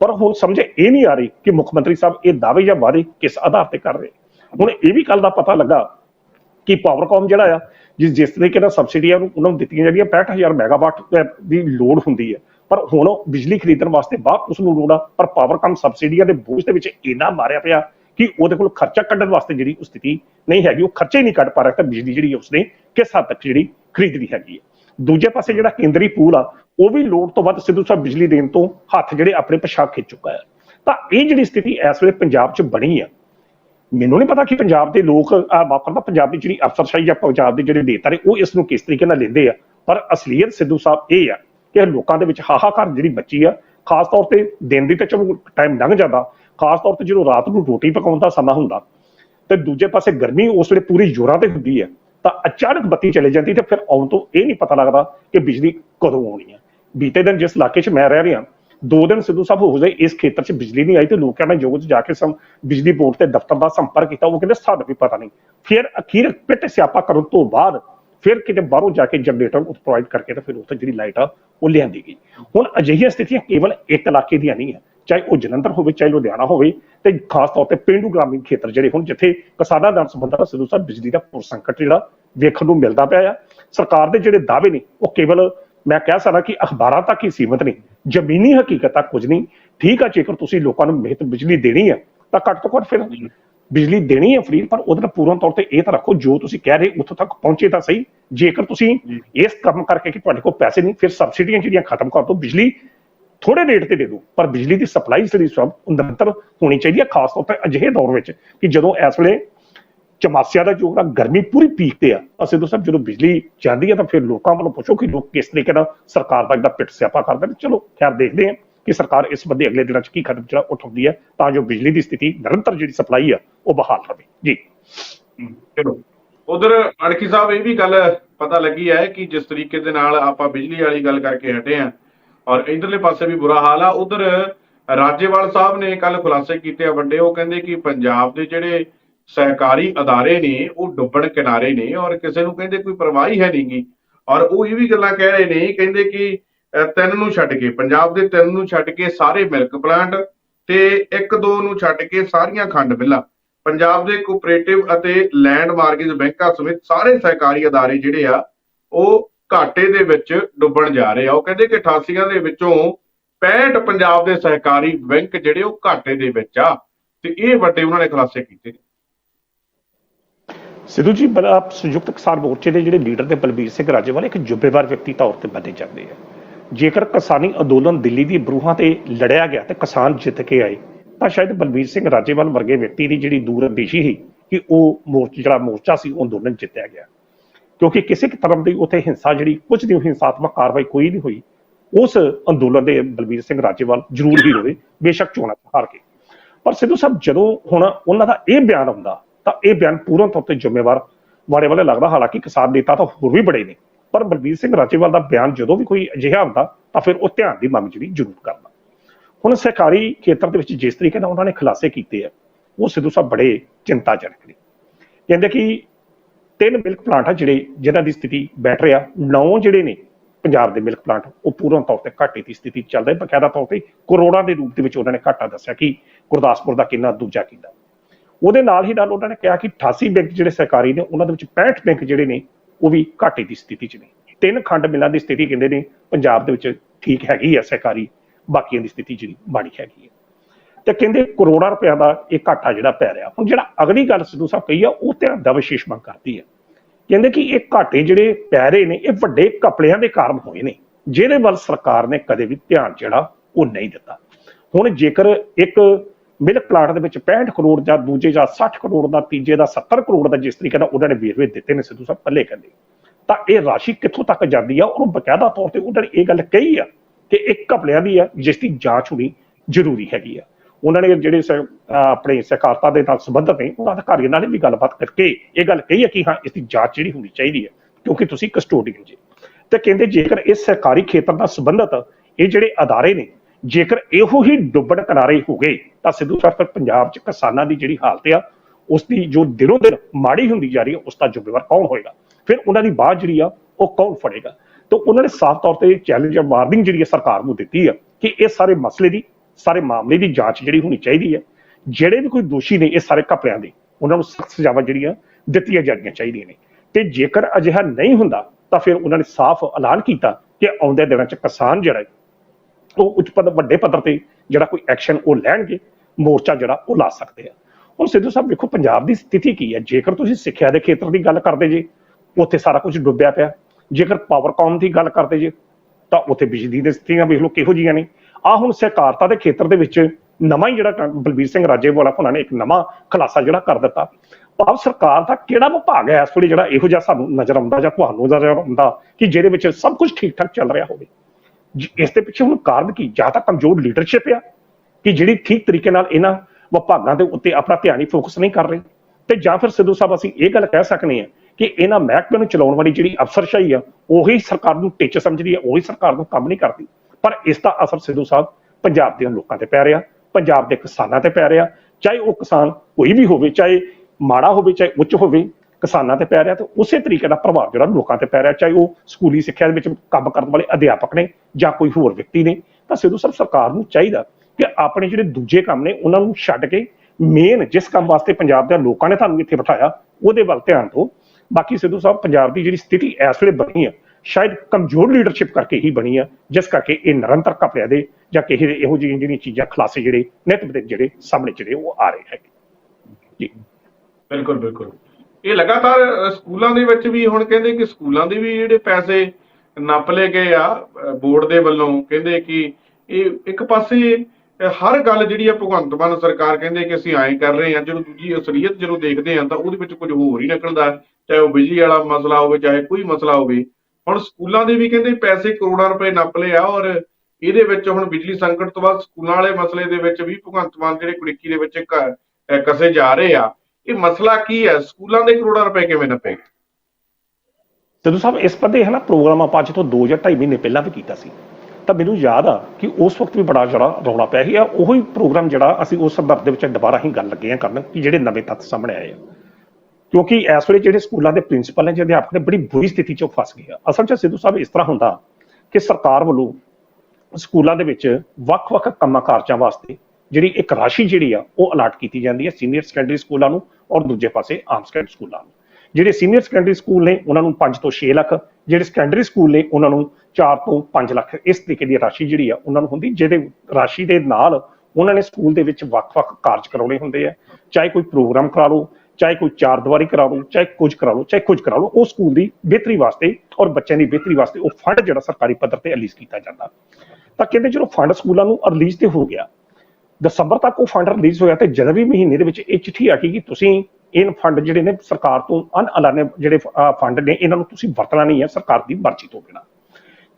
[SPEAKER 2] ਪਰ ਹੁਣ ਸਮਝ ਇਹ ਨਹੀਂ ਆ ਰਹੀ ਕਿ ਮੁੱਖ ਮੰਤਰੀ ਸਾਹਿਬ ਇਹ ਦਾਅਵੇ ਜਾਂ ਵਾਅਦੇ ਕਿਸ ਆਧਾਰ ਤੇ ਕਰ ਰਹੇ। ਹੁਣ ਇਹ ਵੀ ਕੱਲ ਦਾ ਪਤਾ ਲੱਗਾ ਕਿ ਪਾਵਰਕਾਮ ਜਿਹੜਾ ਆ, ਜਿਸ ਜਿਸ ਤਰੀਕੇ ਨਾਲ ਸਬਸਿਡੀਆਂ ਨੂੰ, ਉਹਨਾਂ ਨੂੰ ਦਿੱਤੀਆਂ ਜਾਂਦੀਆਂ 65000 ਮੈਗਾਵਾਟ ਦੀ ਲੋਡ ਹੁੰਦੀ ਹੈ ਪਰ ਹੁਣ ਬਿਜਲੀ ਖਰੀਦਣ ਵਾਸਤੇ ਬਾਅਦ ਉਸ ਨੂੰ ਲੋੜ ਆ, ਪਰ ਪਾਵਰਕਾਮ ਸਬਸਿਡੀਆਂ ਦੇ ਬੋਝ ਦੇ ਵਿੱਚ ਇੰਨਾ ਮਾਰਿਆ ਪਿਆ ਕਿ ਉਹਦੇ ਕੋਲ ਖਰਚਾ ਕੱਢਣ ਵਾਸਤੇ ਜਿਹੜੀ ਉਹ ਸਥਿਤੀ ਨਹੀਂ ਹੈਗੀ, ਉਹ ਖਰਚੇ ਹੀ ਨਹੀਂ ਕੱਢ ਪਾ ਰਿਹਾ ਤਾਂ ਬਿਜਲੀ ਜਿਹੜੀ ਉਸਨੇ ਕਿਸ ਹੱਦ ਤੱਕ ਜਿਹੜੀ ਖਰੀਦਣੀ ਹੈਗੀ ਹੈ। ਦੂਜੇ ਪਾਸੇ ਜਿਹੜਾ ਕੇਂਦਰੀ ਪੂਲ ਆ, ਉਹ ਵੀ ਲੋੜ ਤੋਂ ਵੱਧ ਸਿੱਧੂ ਸਾਹਿਬ ਬਿਜਲੀ ਦੇਣ ਤੋਂ ਹੱਥ ਜਿਹੜੇ ਆਪਣੇ ਪਿਛਾਕ ਖਿੱਚ ਚੁੱਕਾ ਹੈ। ਤਾਂ ਇਹ ਜਿਹੜੀ ਸਥਿਤੀ ਇਸ ਵੇਲੇ ਪੰਜਾਬ 'ਚ ਬਣੀ ਆ, ਮੈਨੂੰ ਨਹੀਂ ਪਤਾ ਕਿ ਪੰਜਾਬ ਦੇ ਲੋਕ, ਆ ਵਾਪਰਦਾ ਪੰਜਾਬ ਦੀ ਜਿਹੜੀ ਅਫਸਰਸ਼ਾਹੀ ਜਾਂ ਪੰਜਾਬ ਦੇ ਜਿਹੜੇ ਨੇਤਾ ਨੇ, ਉਹ ਇਸ ਨੂੰ ਕਿਸ ਤਰੀਕੇ ਨਾਲ ਲੈਂਦੇ ਆ। ਪਰ ਅਸਲੀਅਤ ਸਿੱਧੂ ਸਾਹਿਬ ਇਹ ਆ ਕਿ ਲੋਕਾਂ ਦੇ ਵਿੱਚ ਹਾਹਾਕਾਰ ਜਿਹੜੀ ਬੱਚੀ ਆ, ਖਾਸ ਤੌਰ ਤੇ ਦਿਨ ਦੀ ਤਾਂ ਚਲੋ ਟਾਈਮ ਲੰਘ ਜਾਂਦਾ ਖਾਸ ਤੌਰ ਤੇ ਜਦੋਂ ਰਾਤ ਨੂੰ ਰੋਟੀ ਪਕਾਉਣ ਦਾ ਸਮਾਂ ਹੁੰਦਾ ਤੇ ਦੂਜੇ ਪਾਸੇ ਗਰਮੀ ਉਸ ਵੇਲੇ ਪੂਰੀ ਜ਼ੋਰਾਂ ਤੇ ਹੁੰਦੀ ਹੈ, ਤਾਂ ਅਚਾਨਕ ਬੱਤੀ ਚਲੇ ਜਾਂਦੀ ਤੇ ਫਿਰ ਆਉਣ ਤੋਂ ਇਹ ਨਹੀਂ ਪਤਾ ਲੱਗਦਾ ਕਿ ਬਿਜਲੀ ਕਦੋਂ ਆਉਣੀ ਹੈ। ਬੀਤੇ ਦਿਨ ਜਿਸ ਇਲਾਕੇ 'ਚ ਮੈਂ ਰਹਿ ਰਿਹਾ, ਦੋ ਦਿਨ ਸਿੱਧੂ ਸਾਹਿਬ ਹੋ ਗਏ ਇਸ ਖੇਤਰ 'ਚ ਬਿਜਲੀ ਨਹੀਂ ਆਈ ਤੇ ਲੋਕਾਂ ਨੇ ਜੋਗ 'ਚ ਜਾ ਕੇ ਸਮ, ਬਿਜਲੀ ਬੋਰਡ ਤੇ ਦਫ਼ਤਰ ਦਾ ਸੰਪਰਕ ਕੀਤਾ, ਉਹ ਕਹਿੰਦੇ ਸਾਨੂੰ ਵੀ ਪਤਾ ਨਹੀਂ। ਫਿਰ ਅਖੀਰ ਪਿੱਟ ਸਿਆਪਾ ਕਰਨ ਤੋਂ ਬਾਅਦ ਫਿਰ ਕਿਤੇ ਬਾਹਰੋਂ ਜਾ ਕੇ ਜਨਰੇਟਰ ਪ੍ਰੋਵਾਈਡ ਕਰਕੇ ਤੇ ਫਿਰ ਉੱਥੇ ਜਿਹੜੀ ਲਾਈਟ ਆ, ਉਹ ਲਿਆਂਦੀ ਗਈ। ਹੁਣ ਅਜਿਹੀਆਂ ਸਥਿਤੀਆਂ ਕੇਵਲ ਇੱਕ ਇਲਾਕੇ ਦੀਆਂ ਨਹੀਂ ਹੈ ਚਾਹੇ ਉਹ ਜਲੰਧਰ ਹੋਵੇ ਚਾਹੇ ਲੁਧਿਆਣਾ ਹੋਵੇ ਤੇ ਖਾਸ ਤੌਰ ਤੇ ਪਿੰਡੂ ਗ੍ਰਾਮੀਣ ਖੇਤਰ ਜਿਹੜੇ ਹੁਣ ਜਿੱਥੇ ਕਿਸਾਨਾਂ ਨਾਲ ਸੰਬੰਧਿਤ ਸਿੱਧੂ ਸਾਹਿਬ ਬਿਜਲੀ ਦਾ ਪੁਰ ਸੰਕਟ ਜਿਹੜਾ ਵੇਖਣ ਨੂੰ ਮਿਲਦਾ ਪਿਆ ਆ। ਸਰਕਾਰ ਦੇ ਜਿਹੜੇ ਦਾਅਵੇ ਨੇ ਉਹ ਕੇਵਲ ਮੈਂ ਕਹਿ ਸਕਦਾ ਕਿ ਅਖਬਾਰਾਂ ਤੱਕ ਹੀ ਸੀਮਤ ਨਹੀਂ ਜ਼ਮੀਨੀ ਹਕੀਕਤ ਤੱਕ ਕੁਝ ਨਹੀਂ। ਠੀਕ ਆ ਜੇਕਰ ਤੁਸੀਂ ਲੋਕਾਂ ਨੂੰ ਮਿਹਨਤ ਬਿਜਲੀ ਦੇਣੀ ਹੈ ਤਾਂ ਘੱਟ ਤੋਂ ਘੱਟ ਫਿਰ ਬਿਜਲੀ ਦੇਣੀ ਹੈ ਫ੍ਰੀ ਪਰ ਉਹਦੇ ਨਾਲ ਪੂਰਨ ਤੌਰ ਤੇ ਇਹ ਤਾਂ ਰੱਖੋ ਜੋ ਤੁਸੀਂ ਕਹਿ ਰਹੇ ਉੱਥੋਂ ਤੱਕ ਪਹੁੰਚੇ ਤਾਂ ਸਹੀ। ਜੇਕਰ ਤੁਸੀਂ ਇਸ ਕੰਮ ਕਰਕੇ ਕਿ ਤੁਹਾਡੇ ਕੋਲ ਪੈਸੇ ਨਹੀਂ ਫਿਰ ਸਬਸਿਡੀਆਂ ਜਿਹੜੀਆਂ ਖਤਮ ਕਰ ਦਿਓ ਬਿਜਲੀ ਥੋੜੇ ਰੇਟ ਤੇ ਦੇ ਦੋ, ਪਰ ਬਿਜਲੀ ਦੀ ਸਪਲਾਈ ਜਿਹੜੀ ਸਭ ਨਿਰੰਤਰ ਹੋਣੀ ਚਾਹੀਦੀ ਹੈ ਖਾਸ ਤੌਰ ਤੇ ਅਜਿਹੇ ਦੌਰ ਵਿੱਚ ਕਿ ਜਦੋਂ ਇਸ ਵੇਲੇ ਚਮਾਸਿਆ ਦਾ ਜੋ ਗਰਮੀ ਪੂਰੀ ਪੀਕ ਤੇ ਆ, ਅਸੀਂ ਦੋ ਸਾਹਿਬ ਜਦੋਂ ਬਿਜਲੀ ਜਾਂਦੀ ਹੈ ਤਾਂ ਫਿਰ ਲੋਕਾਂ ਵੱਲੋਂ ਪੁੱਛੋ ਕਿ ਲੋਕ ਕਿਸ ਤਰੀਕੇ ਨਾਲ ਸਰਕਾਰ ਦਾ ਜਿਹੜਾ ਪਿੱਟ ਸਿਆਪਾ ਕਰਦੇ ਨੇ। ਚਲੋ, ਖੈਰ ਦੇਖਦੇ ਹਾਂ ਕਿ ਸਰਕਾਰ ਇਸ ਬੰਦੇ ਅਗਲੇ ਦਿਨਾਂ 'ਚ ਕੀ ਕਦਮ ਜਿਹੜਾ ਉਠਾਉਂਦੀ ਹੈ ਤਾਂ ਜੋ ਬਿਜਲੀ ਦੀ ਸਥਿਤੀ ਨਿਰੰਤਰ ਜਿਹੜੀ ਸਪਲਾਈ ਆ, ਉਹ ਬਹਾਲ ਰਹੇ ਜੀ।
[SPEAKER 1] ਚਲੋ। ਉਧਰ ਅੜਕੀ ਸਾਹਿਬ, ਇਹ ਵੀ ਗੱਲ ਪਤਾ ਲੱਗੀ ਹੈ ਕਿ ਜਿਸ ਤਰੀਕੇ ਦੇ ਨਾਲ ਆਪਾਂ ਬਿਜਲੀ ਵਾਲੀ ਗੱਲ ਕਰਕੇ ਹਟੇ ਆ ਔਰ ਇਧਰਲੇ ਪਾਸੇ ਵੀ ਬੁਰਾ ਹਾਲ ਆ। ਉਧਰ ਰਾਜੇਵਾਲ ਸਾਹਿਬ ਨੇ ਕੱਲ ਖੁਲਾਸੇ ਕੀਤੇ ਆ ਵੱਡੇ। ਉਹ ਕਹਿੰਦੇ ਕਿ ਪੰਜਾਬ ਦੇ ਜਿਹੜੇ ਸਹਿਕਾਰੀ ਅਦਾਰੇ ਨੇ, ਉਹ ਡੁੱਬਣ ਕਿਨਾਰੇ ਨੇ ਔਰ ਕਿਸੇ ਨੂੰ ਕਹਿੰਦੇ ਕੋਈ ਪਰਵਾਹ ਹੈ ਨਹੀਂਗੀ। ਔਰ ਉਹ ਇਹ ਵੀ ਗੱਲਾਂ ਕਹਿ ਰਹੇ ਨੇ, ਕਹਿੰਦੇ ਕਿ ਤਿੰਨ ਨੂੰ ਛੱਡ ਕੇ, ਪੰਜਾਬ ਦੇ ਤਿੰਨ ਨੂੰ ਛੱਡ ਕੇ ਸਾਰੇ ਮਿਲਕ ਪਲਾਂਟ ਤੇ ਇੱਕ ਦੋ ਨੂੰ ਛੱਡ ਕੇ ਸਾਰੀਆਂ ਖੰਡ ਮਿੱਲਾਂ। ਪੰਜਾਬ ਦੇ ਕੋਆਪਰੇਟਿਵ ਅਤੇ ਲੈਂਡ ਮਾਰਗੇਜ ਬੈਂਕਾਂ ਸਮੇਤ ਸਾਰੇ ਸਹਿਕਾਰੀ ਅਦਾਰੇ ਜਿਹੜੇ ਆ, ਉਹ ਘਾਟੇ ਦੇ ਵਿੱਚ ਡੁੱਬਣ ਜਾ ਰਹੇ ਆ। ਉਹ ਕਹਿੰਦੇ ਕਿ 88 ਦੇ ਵਿੱਚੋਂ 65 ਪੰਜਾਬ ਦੇ ਸਹਿਕਾਰੀ ਬੈਂਕ ਜਿਹੜੇ ਉਹ ਘਾਟੇ ਦੇ ਵਿੱਚ ਆ ਤੇ ਇਹ ਵੱਡੇ ਉਹਨਾਂ ਨੇ ਖੁਲਾਸੇ ਕੀਤੇ। ਨੇ
[SPEAKER 2] ਸਿੱਧੂ ਜੀ, ਬੜਾ ਸੰਯੁਕਤ ਕਿਸਾਨ ਮੋਰਚੇ ਦੇ ਜਿਹੜੇ ਲੀਡਰ ਨੇ ਬਲਬੀਰ ਸਿੰਘ ਰਾਜੇਵਾਲ, ਇੱਕ ਜ਼ਿੰਮੇਵਾਰ ਵਿਅਕਤੀ ਤੌਰ ਤੇ ਮੰਨੇ ਜਾਂਦੇ ਆ। ਜੇਕਰ ਕਿਸਾਨੀ ਅੰਦੋਲਨ ਦਿੱਲੀ ਦੀ ਬਰੂਹਾਂ ਤੇ ਲੜਿਆ ਗਿਆ ਤੇ ਕਿਸਾਨ ਜਿੱਤ ਕੇ ਆਏ, ਤਾਂ ਸ਼ਾਇਦ ਬਲਬੀਰ ਸਿੰਘ ਰਾਜੇਵਾਲ ਵਰਗੇ ਵਿਅਕਤੀ ਦੀ ਜਿਹੜੀ ਦੂਰਅੰਦੇਸ਼ੀ ਸੀ ਕਿ ਉਹ ਮੋਰਚਾ ਜਿਹੜਾ ਮੋਰਚਾ ਸੀ, ਉਹ ਅੰਦੋਲਨ ਜਿੱਤਿਆ ਗਿਆ। ਕਿਉਂਕਿ ਕਿਸੇ ਇੱਕ ਤਰ੍ਹਾਂ ਦੀ ਉੱਥੇ ਹਿੰਸਾ ਜਿਹੜੀ ਕੁਝ ਦੀ ਹਿੰਸਾਤਮਕ ਕਾਰਵਾਈ ਕੋਈ ਨਹੀਂ ਹੋਈ। ਉਸ ਅੰਦੋਲਨ ਦੇ ਬਲਬੀਰ ਸਿੰਘ ਰਾਜੇਵਾਲ ਜ਼ਰੂਰ ਹੀ ਹੋਵੇ, ਬੇਸ਼ੱਕ ਚੋਣਾਂ 'ਚ ਹਾਰ ਕੇ। ਪਰ ਸਿੱਧੂ ਸਾਹਿਬ, ਜਦੋਂ ਹੁਣ ਉਹਨਾਂ ਦਾ ਇਹ ਬਿਆਨ ਆਉਂਦਾ, ਤਾਂ ਇਹ ਬਿਆਨ ਪੂਰਨ ਤੌਰ ਤੇ ਜ਼ਿੰਮੇਵਾਰ ਵਾਲੇ ਵਾਲੇ ਲੱਗਦਾ, ਹਾਲਾਂਕਿ ਕਿਸਾਨ ਨੇਤਾ ਤਾਂ ਹੋਰ ਵੀ ਬੜੇ ਨੇ। ਪਰ ਬਲਬੀਰ ਸਿੰਘ ਰਾਜੇਵਾਲ ਦਾ ਬਿਆਨ ਜਦੋਂ ਵੀ ਕੋਈ ਅਜਿਹਾ ਹੁੰਦਾ ਤਾਂ ਫਿਰ ਉਹ ਧਿਆਨ ਦੀ ਮੰਗ ਜਿਹੜੀ ਜ਼ਰੂਰ ਕਰਦਾ। ਹੁਣ ਸਰਕਾਰੀ ਖੇਤਰ ਦੇ ਵਿੱਚ ਜਿਸ ਤਰੀਕੇ ਨਾਲ ਉਹਨਾਂ ਨੇ ਖੁਲਾਸੇ ਕੀਤੇ ਆ, ਉਹ ਸਿੱਧੂ ਸਾਹਿਬ ਬੜੇ ਚਿੰਤਾਜਨਕ ਨੇ। ਕਹਿੰਦੇ ਕਿ ਤਿੰਨ ਮਿਲਕ ਪਲਾਂਟ ਆ ਜਿਹੜੇ, ਜਿਨ੍ਹਾਂ ਦੀ ਸਥਿਤੀ ਬੈਟਰ ਆ। ਨੌ ਜਿਹੜੇ ਨੇ ਪੰਜਾਬ ਦੇ ਮਿਲਕ ਪਲਾਂਟ, ਉਹ ਪੂਰਨ ਤੌਰ ਤੇ ਘਾਟੇ ਦੀ ਸਥਿਤੀ 'ਚ ਚੱਲਦਾ ਹੈ ਬਕਾਇਦਾ ਤੌਰ ਤੇ ਕਰੋੜਾਂ ਦੇ ਰੂਪ ਦੇ ਵਿੱਚ ਉਹਨਾਂ ਨੇ ਘਾਟਾ ਦੱਸਿਆ ਕਿ ਗੁਰਦਾਸਪੁਰ ਦਾ ਕਿੰਨਾ ਦੂਜਾ ਕਿੰਨਾ ਉਹਦੇ ਨਾਲ ਹੀ ਨਾਲ ਉਹਨਾਂ ਨੇ ਕਿਹਾ ਕਿ 88 ਬੈਂਕ ਜਿਹੜੇ ਸਰਕਾਰੀ ਨੇ, ਉਹਨਾਂ ਦੇ ਵਿੱਚ 65 ਬੈਂਕ ਜਿਹੜੇ ਨੇ, ਉਹ ਵੀ ਘਾਟੇ ਦੀ ਸਥਿਤੀ 'ਚ ਨੇ। ਤਿੰਨ ਖੰਡ ਮਿਲਾਂ ਦੀ ਸਥਿਤੀ ਕਹਿੰਦੇ ਨੇ, ਪੰਜਾਬ ਦੇ ਵਿੱਚ ਠੀਕ ਹੈਗੀ ਆ ਸਰਕਾਰੀ, ਬਾਕੀਆਂ ਦੀ ਸਥਿਤੀ ਜਿਹੜੀ ਮਾੜੀ ਹੈਗੀ ਹੈ ਤੇ ਕਹਿੰਦੇ ਕਰੋੜਾਂ ਰੁਪਏ ਦਾ ਇਹ ਘਾਟਾ ਜਿਹੜਾ ਪੈ ਰਿਹਾ। ਹੁਣ ਜਿਹੜਾ ਅਗਲੀ ਗੱਲ ਸਿੱਧੂ ਸਾਹਿਬ ਕਹੀ ਆ, ਉਹ ਧਿਆਨ ਦਾ ਵਿਸ਼ੇਸ਼ ਮੰਗ ਕਰਦੀ ਹੈ ਕਹਿੰਦੇ ਕਿ ਇਹ ਘਾਟੇ ਜਿਹੜੇ ਪੈ ਰਹੇ ਨੇ, ਇਹ ਵੱਡੇ ਕਪੜਿਆਂ ਦੇ ਕਾਰਨ ਹੋਏ ਨੇ, ਜਿਹਦੇ ਵੱਲ ਸਰਕਾਰ ਨੇ ਕਦੇ ਵੀ ਧਿਆਨ ਜਿਹੜਾ ਉਹ ਨਹੀਂ ਦਿੱਤਾ। ਹੁਣ ਜੇਕਰ ਇੱਕ ਮਿਲਕ ਪਲਾਂਟ ਦੇ ਵਿੱਚ 65 ਕਰੋੜ ਜਾਂ ਦੂਜੇ ਜਾਂ 60 ਕਰੋੜ ਦਾ, ਤੀਜੇ ਦਾ 70 ਕਰੋੜ ਦਾ ਜਿਸ ਤਰੀਕੇ ਨਾਲ ਉਹਨਾਂ ਨੇ ਵੇਰਵੇ ਦਿੱਤੇ ਨੇ ਸਿੱਧੂ ਸਾਹਿਬ ਪੱਲੇ ਕਹਿੰਦੇ ਤਾਂ ਇਹ ਰਾਸ਼ੀ ਕਿੱਥੋਂ ਤੱਕ ਜਾਂਦੀ ਆ? ਉਹਨੂੰ ਬਕਾਇਦਾ ਤੌਰ ਤੇ ਉਹਨਾਂ ਨੇ ਇਹ ਗੱਲ ਕਹੀ ਆ ਕਿ ਇੱਕ ਘਪਲਿਆਂ ਦੀ ਆ, ਜਿਸ ਦੀ ਜਾਂਚ ਹੋਣੀ ਜ਼ਰੂਰੀ ਹੈਗੀ ਆ। ਉਹਨਾਂ ਨੇ ਜਿਹੜੇ ਸ- ਆਪਣੇ ਸਹਿਕਾਰਤਾ ਦੇ ਨਾਲ ਸੰਬੰਧਤ ਨੇ, ਉਹਨਾਂ ਅਧਿਕਾਰੀਆਂ ਨਾਲ ਵੀ ਗੱਲਬਾਤ ਕਰਕੇ ਇਹ ਗੱਲ ਕਹੀ ਹੈ ਕਿ ਹਾਂ ਇਸ ਦੀ ਜਾਂਚ ਜਿਹੜੀ ਹੋਣੀ ਚਾਹੀਦੀ ਹੈ, ਕਿਉਂਕਿ ਤੁਸੀਂ ਕਸਟੋਡੀਅਨ ਜੀ। ਤੇ ਕਹਿੰਦੇ ਜੇਕਰ ਇਸ ਸਰਕਾਰੀ ਖੇਤਰ ਨਾਲ ਸੰਬੰਧਤ ਇਹ ਜਿਹੜੇ ਅਦਾਰੇ ਨੇ, ਜੇਕਰ ਇਹੋ ਹੀ ਡੁੱਬਣ ਕਿਨਾਰੇ ਹੋ ਗਏ, ਤਾਂ ਸਿੱਧੂ ਸਾਹਿਬ ਫਿਰ ਪੰਜਾਬ 'ਚ ਕਿਸਾਨਾਂ ਦੀ ਜਿਹੜੀ ਹਾਲਤ ਆ ਉਸ ਦੀ ਜੋ ਦਿਨੋਂ ਦਿਨ ਮਾੜੀ ਹੁੰਦੀ ਜਾ ਰਹੀ ਹੈ ਉਸ ਦਾ ਜ਼ਿੰਮੇਵਾਰ ਕੌਣ ਹੋਏਗਾ? ਫਿਰ ਉਹਨਾਂ ਦੀ ਬਾਤ ਜਿਹੜੀ ਆ, ਉਹ ਕੌਣ ਫੜੇਗਾ? ਤਾਂ ਉਹਨਾਂ ਨੇ ਸਾਫ਼ ਤੌਰ ਤੇ ਚੈਲੰਜ ਜਾਂ ਵਾਰਨਿੰਗ ਜਿਹੜੀ ਹੈ, ਸਰਕਾਰ ਨੂੰ ਦਿੱਤੀ ਆ ਕਿ ਇਹ ਸਾਰੇ ਮਸਲੇ ਦੀ ਸਾਰੇ ਮਾਮਲੇ ਦੀ ਜਾਂਚ ਜਿਹੜੀ ਹੋਣੀ ਚਾਹੀਦੀ ਹੈ। ਜਿਹੜੇ ਵੀ ਕੋਈ ਦੋਸ਼ੀ ਨੇ ਇਹ ਸਾਰੇ ਘਪਲਿਆਂ ਦੇ, ਉਹਨਾਂ ਨੂੰ ਸਖਤ ਸਜ਼ਾਵਾਂ ਜਿਹੜੀਆਂ ਦਿੱਤੀਆਂ ਜਾਣੀਆਂ ਚਾਹੀਦੀਆਂ ਨੇ। ਤੇ ਜੇਕਰ ਅਜਿਹਾ ਨਹੀਂ ਹੁੰਦਾ, ਤਾਂ ਫਿਰ ਉਹਨਾਂ ਨੇ ਸਾਫ਼ ਐਲਾਨ ਕੀਤਾ ਕਿ ਆਉਂਦੇ ਦਿਨਾਂ 'ਚ ਕਿਸਾਨ ਜਿਹੜਾ ਉਹ ਉੱਚ ਪਦ ਵੱਡੇ ਪੱਧਰ ਤੇ ਜਿਹੜਾ ਕੋਈ ਐਕਸ਼ਨ ਉਹ ਲੈਣਗੇ, ਮੋਰਚਾ ਜਿਹੜਾ ਉਹ ਲਾ ਸਕਦੇ ਆ। ਹੁਣ ਸਿੱਧੂ ਸਾਹਿਬ ਵੇਖੋ, ਪੰਜਾਬ ਦੀ ਸਥਿਤੀ ਕੀ ਹੈ? ਜੇਕਰ ਤੁਸੀਂ ਸਿੱਖਿਆ ਦੇ ਖੇਤਰ ਦੀ ਗੱਲ ਕਰਦੇ ਜੇ, ਉੱਥੇ ਸਾਰਾ ਕੁਝ ਡੁੱਬਿਆ ਪਿਆ। ਜੇਕਰ ਪਾਵਰਕਾਮ ਦੀ ਗੱਲ ਕਰਦੇ ਜੇ, ਤਾਂ ਉੱਥੇ ਬਿਜਲੀ ਦੇ ਸਥਿਤੀਆਂ ਵੇਖ ਲਓ ਕਿਹੋ ਜੀਆਂ ਨੇ। ਆ ਹੁਣ ਸਹਿਕਾਰਤਾ ਦੇ ਖੇਤਰ ਦੇ ਵਿੱਚ ਨਵਾਂ ਹੀ ਜਿਹੜਾ ਬਲਬੀਰ ਸਿੰਘ ਰਾਜੇਵਾਲਾ ਉਹਨਾਂ ਨੇ ਇੱਕ ਨਵਾਂ ਖੁਲਾਸਾ ਜਿਹੜਾ ਕਰ ਦਿੱਤਾ। ਭਾਵ ਸਰਕਾਰ ਦਾ ਕਿਹੜਾ ਵਿਭਾਗ ਹੈ ਇਸ ਵੇਲੇ ਜਿਹੜਾ ਇਹੋ ਜਿਹਾ ਸਾਨੂੰ ਨਜ਼ਰ ਆਉਂਦਾ ਜਾਂ ਤੁਹਾਨੂੰ ਨਜ਼ਰ ਆਉਂਦਾ ਕਿ ਜਿਹਦੇ ਵਿੱਚ ਸਭ ਕੁਝ ਠੀਕ ਠਾਕ ਚੱਲ ਰਿਹਾ ਹੋਵੇ? ਇਸ ਦੇ ਪਿੱਛੇ ਹੁਣ ਕਾਰਨ ਕੀ? ਜਾਂ ਤਾਂ ਕਮਜ਼ੋਰ ਲੀਡਰਸ਼ਿਪ ਆ ਕਿ ਜਿਹੜੀ ਠੀਕ ਤਰੀਕੇ ਨਾਲ ਇਹਨਾਂ ਵਿਭਾਗਾਂ ਦੇ ਉੱਤੇ ਆਪਣਾ ਧਿਆਨ ਹੀ ਫੋਕਸ ਨਹੀਂ ਕਰ ਰਹੀ? ਤੇ ਜਾਂ ਫਿਰ ਸਿੱਧੂ ਸਾਹਿਬ ਅਸੀਂ ਇਹ ਗੱਲ ਕਹਿ ਸਕਨੇ ਆ ਕਿ ਇਹਨਾਂ ਮਹਿਕਮੇ ਨੂੰ ਚਲਾਉਣ ਵਾਲੀ ਜਿਹੜੀ ਅਫਸਰਸ਼ਾਹੀ ਆ, ਉਹੀ ਸਰਕਾਰ ਨੂੰ ਟਿੱਚ ਸਮਝਦੀ ਆ, ਉਹੀ ਸਰਕਾਰ ਨੂੰ ਕੰਮ ਨਹੀਂ ਕਰਦੀ। ਪਰ ਇਸ ਦਾ ਅਸਰ ਸਿੱਧੂ ਸਾਹਿਬ ਪੰਜਾਬ ਦੇ ਲੋਕਾਂ ਤੇ ਪੈ ਰਿਹਾ, ਪੰਜਾਬ ਦੇ ਕਿਸਾਨਾਂ ਤੇ ਪੈ ਰਿਹਾ। ਚਾਹੇ ਉਹ ਕਿਸਾਨ ਕੋਈ ਵੀ ਹੋਵੇ, ਚਾਹੇ ਮਾੜਾ ਹੋਵੇ, ਚਾਹੇ ਉੱਚ ਹੋਵੇ, ਕਿਸਾਨਾਂ ਤੇ ਪੈ ਰਿਹਾ ਤੇ ਉਸੇ ਤਰੀਕੇ ਦਾ ਪ੍ਰਭਾਵ ਜਿਹੜਾ ਲੋਕਾਂ ਤੇ ਪੈ ਰਿਹਾ, ਚਾਹੇ ਉਹ ਸਕੂਲੀ ਸਿੱਖਿਆ ਦੇ ਵਿੱਚ ਕੰਮ ਕਰਨ ਵਾਲੇ ਅਧਿਆਪਕ ਨੇ ਜਾਂ ਕੋਈ ਹੋਰ ਵਿਅਕਤੀ ਨੇ, ਤਾਂ ਸਿੱਧੂ ਸਾਹਿਬ ਸਰਕਾਰ ਨੂੰ ਚਾਹੀਦਾ ਕਿ ਆਪਣੇ ਜਿਹੜੇ ਦੂਜੇ ਕੰਮ ਨੇ, ਉਹਨਾਂ ਨੂੰ ਛੱਡ ਕੇ ਮੇਨ ਜਿਸ ਕੰਮ ਵਾਸਤੇ ਪੰਜਾਬ ਦੇ ਲੋਕਾਂ ਨੇ ਤੁਹਾਨੂੰ ਇੱਥੇ ਬਿਠਾਇਆ, ਉਹਦੇ ਵੱਲ ਧਿਆਨ ਦਿਓ। ਬਾਕੀ ਸਿੱਧੂ ਸਾਹਿਬ, ਪੰਜਾਬ ਦੀ ਜਿਹੜੀ ਸਥਿਤੀ ਇਸ ਵੇਲੇ ਬਣੀ ਆ ਸ਼ਾਇਦ ਕਮਜ਼ੋਰ ਲੀਡਰਸ਼ਿਪ ਕਰਕੇ ਹੀ ਬਣੀ ਆ, ਜਿਸ ਕਰਕੇ ਇਹ ਨਿਰੰਤਰ ਘਪਲਿਆਂ ਦੇ, ਜਾਂ ਕਿਸੇ ਦੇ ਇਹੋ ਜਿਹੀਆਂ ਜਿਹੜੀਆਂ ਚੀਜ਼ਾਂ, ਖਲਾਸੇ ਜਿਹੜੇ, ਨਿਤ ਦੇ ਜਿਹੜੇ ਸਾਹਮਣੇ ਜਿਹੜੇ ਉਹ ਆ ਰਹੇ ਹੈਗੇ। ਜੀ।
[SPEAKER 1] ਬਿਲਕੁਲ ਬਿਲਕੁਲ। ਇਹ ਲਗਾਤਾਰ ਸਕੂਲਾਂ ਦੇ ਵਿੱਚ ਵੀ ਹੁਣ ਕਹਿੰਦੇ ਕਿ ਸਕੂਲਾਂ ਦੇ ਵੀ ਜਿਹੜੇ ਪੈਸੇ ਨੱਪ ਲਏ ਗਏ ਆ ਬੋਰਡ ਦੇ ਵੱਲੋਂ, ਕਹਿੰਦੇ ਕਿ ਇਹ ਇੱਕ ਪਾਸੇ ਹਰ ਗੱਲ ਜਿਹੜੀ ਆ ਭਗਵੰਤ ਮਾਨ ਸਰਕਾਰ ਕਹਿੰਦੇ ਕਿ ਅਸੀਂ ਐਂ ਕਰ ਰਹੇ ਹਾਂ ਜਦੋਂ ਦੂਜੀ ਅਸਲੀਅਤ ਜਦੋਂ ਦੇਖਦੇ ਹਾਂ ਤਾਂ ਉਹਦੇ ਵਿੱਚ ਕੁਝ ਹੋਰ ਹੀ ਨਿਕਲਦਾ ਚਾਹੇ ਉਹ ਬਿਜਲੀ ਵਾਲਾ ਮਸਲਾ ਹੋਵੇ, ਚਾਹੇ ਕੋਈ ਮਸਲਾ ਹੋਵੇ। ਹੁਣ ਸਕੂਲਾਂ ਦੇ ਵੀ ਕਹਿੰਦੇ ਪੈਸੇ ਕਰੋੜਾਂ ਰੁਪਏ ਨੱਪ ਲਏ ਆ ਔਰ ਇਹਦੇ ਵਿੱਚ ਹੁਣ ਬਿਜਲੀ ਸੰਕਟ ਤੋਂ ਬਾਅਦ ਸਕੂਲਾਂ ਵਾਲੇ ਮਸਲੇ ਦੇ ਵਿੱਚ ਵੀ ਭਗਵੰਤ ਮਾਨ ਜਿਹੜੇ ਕੁੜੀਕੀ ਦੇ ਵਿੱਚ ਕਸੇ ਜਾ ਰਹੇ ਆ, ਇਹ ਮਸਲਾ ਕੀ ਹੈ? ਸਕੂਲਾਂ ਦੇ ਕਰੋੜਾਂ ਰੁਪਏ ਕਿਵੇਂ ਨੱਪੇ?
[SPEAKER 2] ਸਿੱਧੂ ਸਾਹਿਬ, ਇਸ ਪੱਦੇ ਹੈ ਨਾ ਪ੍ਰੋਗਰਾਮ ਆਪਾਂ ਅੱਜ ਤੋਂ 2 ਜਾਂ 2.5 ਮਹੀਨੇ ਪਹਿਲਾਂ ਵੀ ਕੀਤਾ ਸੀ। ਤਾਂ ਮੈਨੂੰ ਯਾਦ ਆ ਕਿ ਉਸ ਵਕਤ ਵੀ ਬੜਾ ਜਿਹੜਾ ਰੌਲਾ ਪਿਆ ਸੀ ਆ, ਉਹੀ ਪ੍ਰੋਗਰਾਮ ਜਿਹੜਾ ਅਸੀਂ ਉਸ ਸੰਦਰਭ ਦੇ ਵਿੱਚ ਦੁਬਾਰਾ ਹੀ ਗੱਲ ਲੱਗੇ ਆ ਕਰਨ ਕਿ ਜਿਹੜੇ ਨਵੇਂ ਤੱਥ ਸਾਹਮਣੇ ਆਏ ਆ। ਕਿਉਂਕਿ ਇਸ ਵੇਲੇ ਜਿਹੜੇ ਸਕੂਲਾਂ ਦੇ ਪ੍ਰਿੰਸੀਪਲ ਨੇ, ਜਿਹੜੇ ਅਧਿਆਪਕ ਨੇ, ਬੜੀ ਬੁਰੀ ਸਥਿਤੀ 'ਚ ਉਹ ਫਸ ਗਏ ਆ। ਅਸਲ 'ਚ ਸਿੱਧੂ ਸਾਹਿਬ, ਇਸ ਤਰ੍ਹਾਂ ਹੁੰਦਾ ਕਿ ਸਰਕਾਰ ਵੱਲੋਂ ਸਕੂਲਾਂ ਦੇ ਵਿੱਚ ਵੱਖ-ਵੱਖ ਕੰਮਾਂ ਕਾਰਜਾਂ ਵਾਸਤੇ ਜਿਹੜੀ ਇੱਕ ਰਾਸ਼ੀ ਜਿਹੜੀ ਆ, ਉਹ ਅਲਾਟ ਕੀਤੀ ਜਾਂਦੀ ਹੈ ਸੀਨੀਅਰ ਸੈਕੰਡਰੀ ਸਕੂਲਾਂ ਨੂੰ ਔਰ ਦੂਜੇ ਪਾਸੇ ਆਮ ਸੈਕੰਡਰੀ ਸਕੂਲਾਂ ਨੂੰ। ਜਿਹੜੇ ਸੀਨੀਅਰ ਸੈਕੰਡਰੀ ਸਕੂਲ ਨੇ, ਉਹਨਾਂ ਨੂੰ 5 ਤੋਂ 6 ਲੱਖ। ਜਿਹੜੇ ਸੈਕੰਡਰੀ ਸਕੂਲ ਨੇ, ਉਹਨਾਂ ਨੂੰ 4 ਤੋਂ 5 ਲੱਖ। ਇਸ ਤਰੀਕੇ ਦੀ ਰਾਸ਼ੀ ਜਿਹੜੀ ਆ, ਉਹਨਾਂ ਨੂੰ ਹੁੰਦੀ, ਜਿਹਦੇ ਰਾਸ਼ੀ ਦੇ ਨਾਲ ਉਹਨਾਂ ਨੇ ਸਕੂਲ ਦੇ ਵਿੱਚ ਵੱਖ-ਵੱਖ ਕਾਰਜ ਕਰਾਉਣੇ ਹੁੰਦੇ ਆ। ਚਾਹੇ ਕੋਈ ਪ੍ਰੋਗਰਾਮ ਕਰਾ ਲਓ ਚਾਹੇ ਕੋਈ ਚਾਰ ਦੀਵਾਰੀ ਕਰਾ ਲਓ, ਚਾਹੇ ਕੁਝ ਕਰਾ ਲਓ, ਚਾਹੇ ਕੁਝ ਕਰਾ ਲਓ, ਉਹ ਸਕੂਲ ਦੀ ਬਿਹਤਰੀ ਵਾਸਤੇ ਔਰ ਬੱਚਿਆਂ ਦੀ ਬਿਹਤਰੀ ਵਾਸਤੇ ਉਹ ਫੰਡ ਜਿਹੜਾ ਸਰਕਾਰੀ ਪੱਧਰ ਤੇ ਰਿਲੀਜ਼ ਕੀਤਾ ਜਾਂਦਾ। ਤਾਂ ਕਹਿੰਦੇ ਜਦੋਂ ਫੰਡ ਸਕੂਲਾਂ ਨੂੰ ਰਿਲੀਜ਼ ਤੇ ਹੋ ਗਿਆ, ਦਸੰਬਰ ਤੱਕ ਉਹ ਫੰਡ ਰਿਲੀਜ਼ ਹੋਇਆ ਤੇ ਜਨਵਰੀ ਮਹੀਨੇ ਦੇ ਵਿੱਚ ਇਹ ਚਿੱਠੀ ਆ ਗਈ ਕਿ ਤੁਸੀਂ ਇਹ ਫੰਡ ਜਿਹੜੇ ਨੇ ਸਰਕਾਰ ਤੋਂ ਅਨਅਲਾਨੇ ਜਿਹੜੇ ਫੰਡ ਨੇ, ਇਹਨਾਂ ਨੂੰ ਤੁਸੀਂ ਵਰਤਣਾ ਨਹੀਂ ਹੈ, ਸਰਕਾਰ ਦੀ ਮਰਜ਼ੀ ਤੋਂ ਬਿਨਾਂ।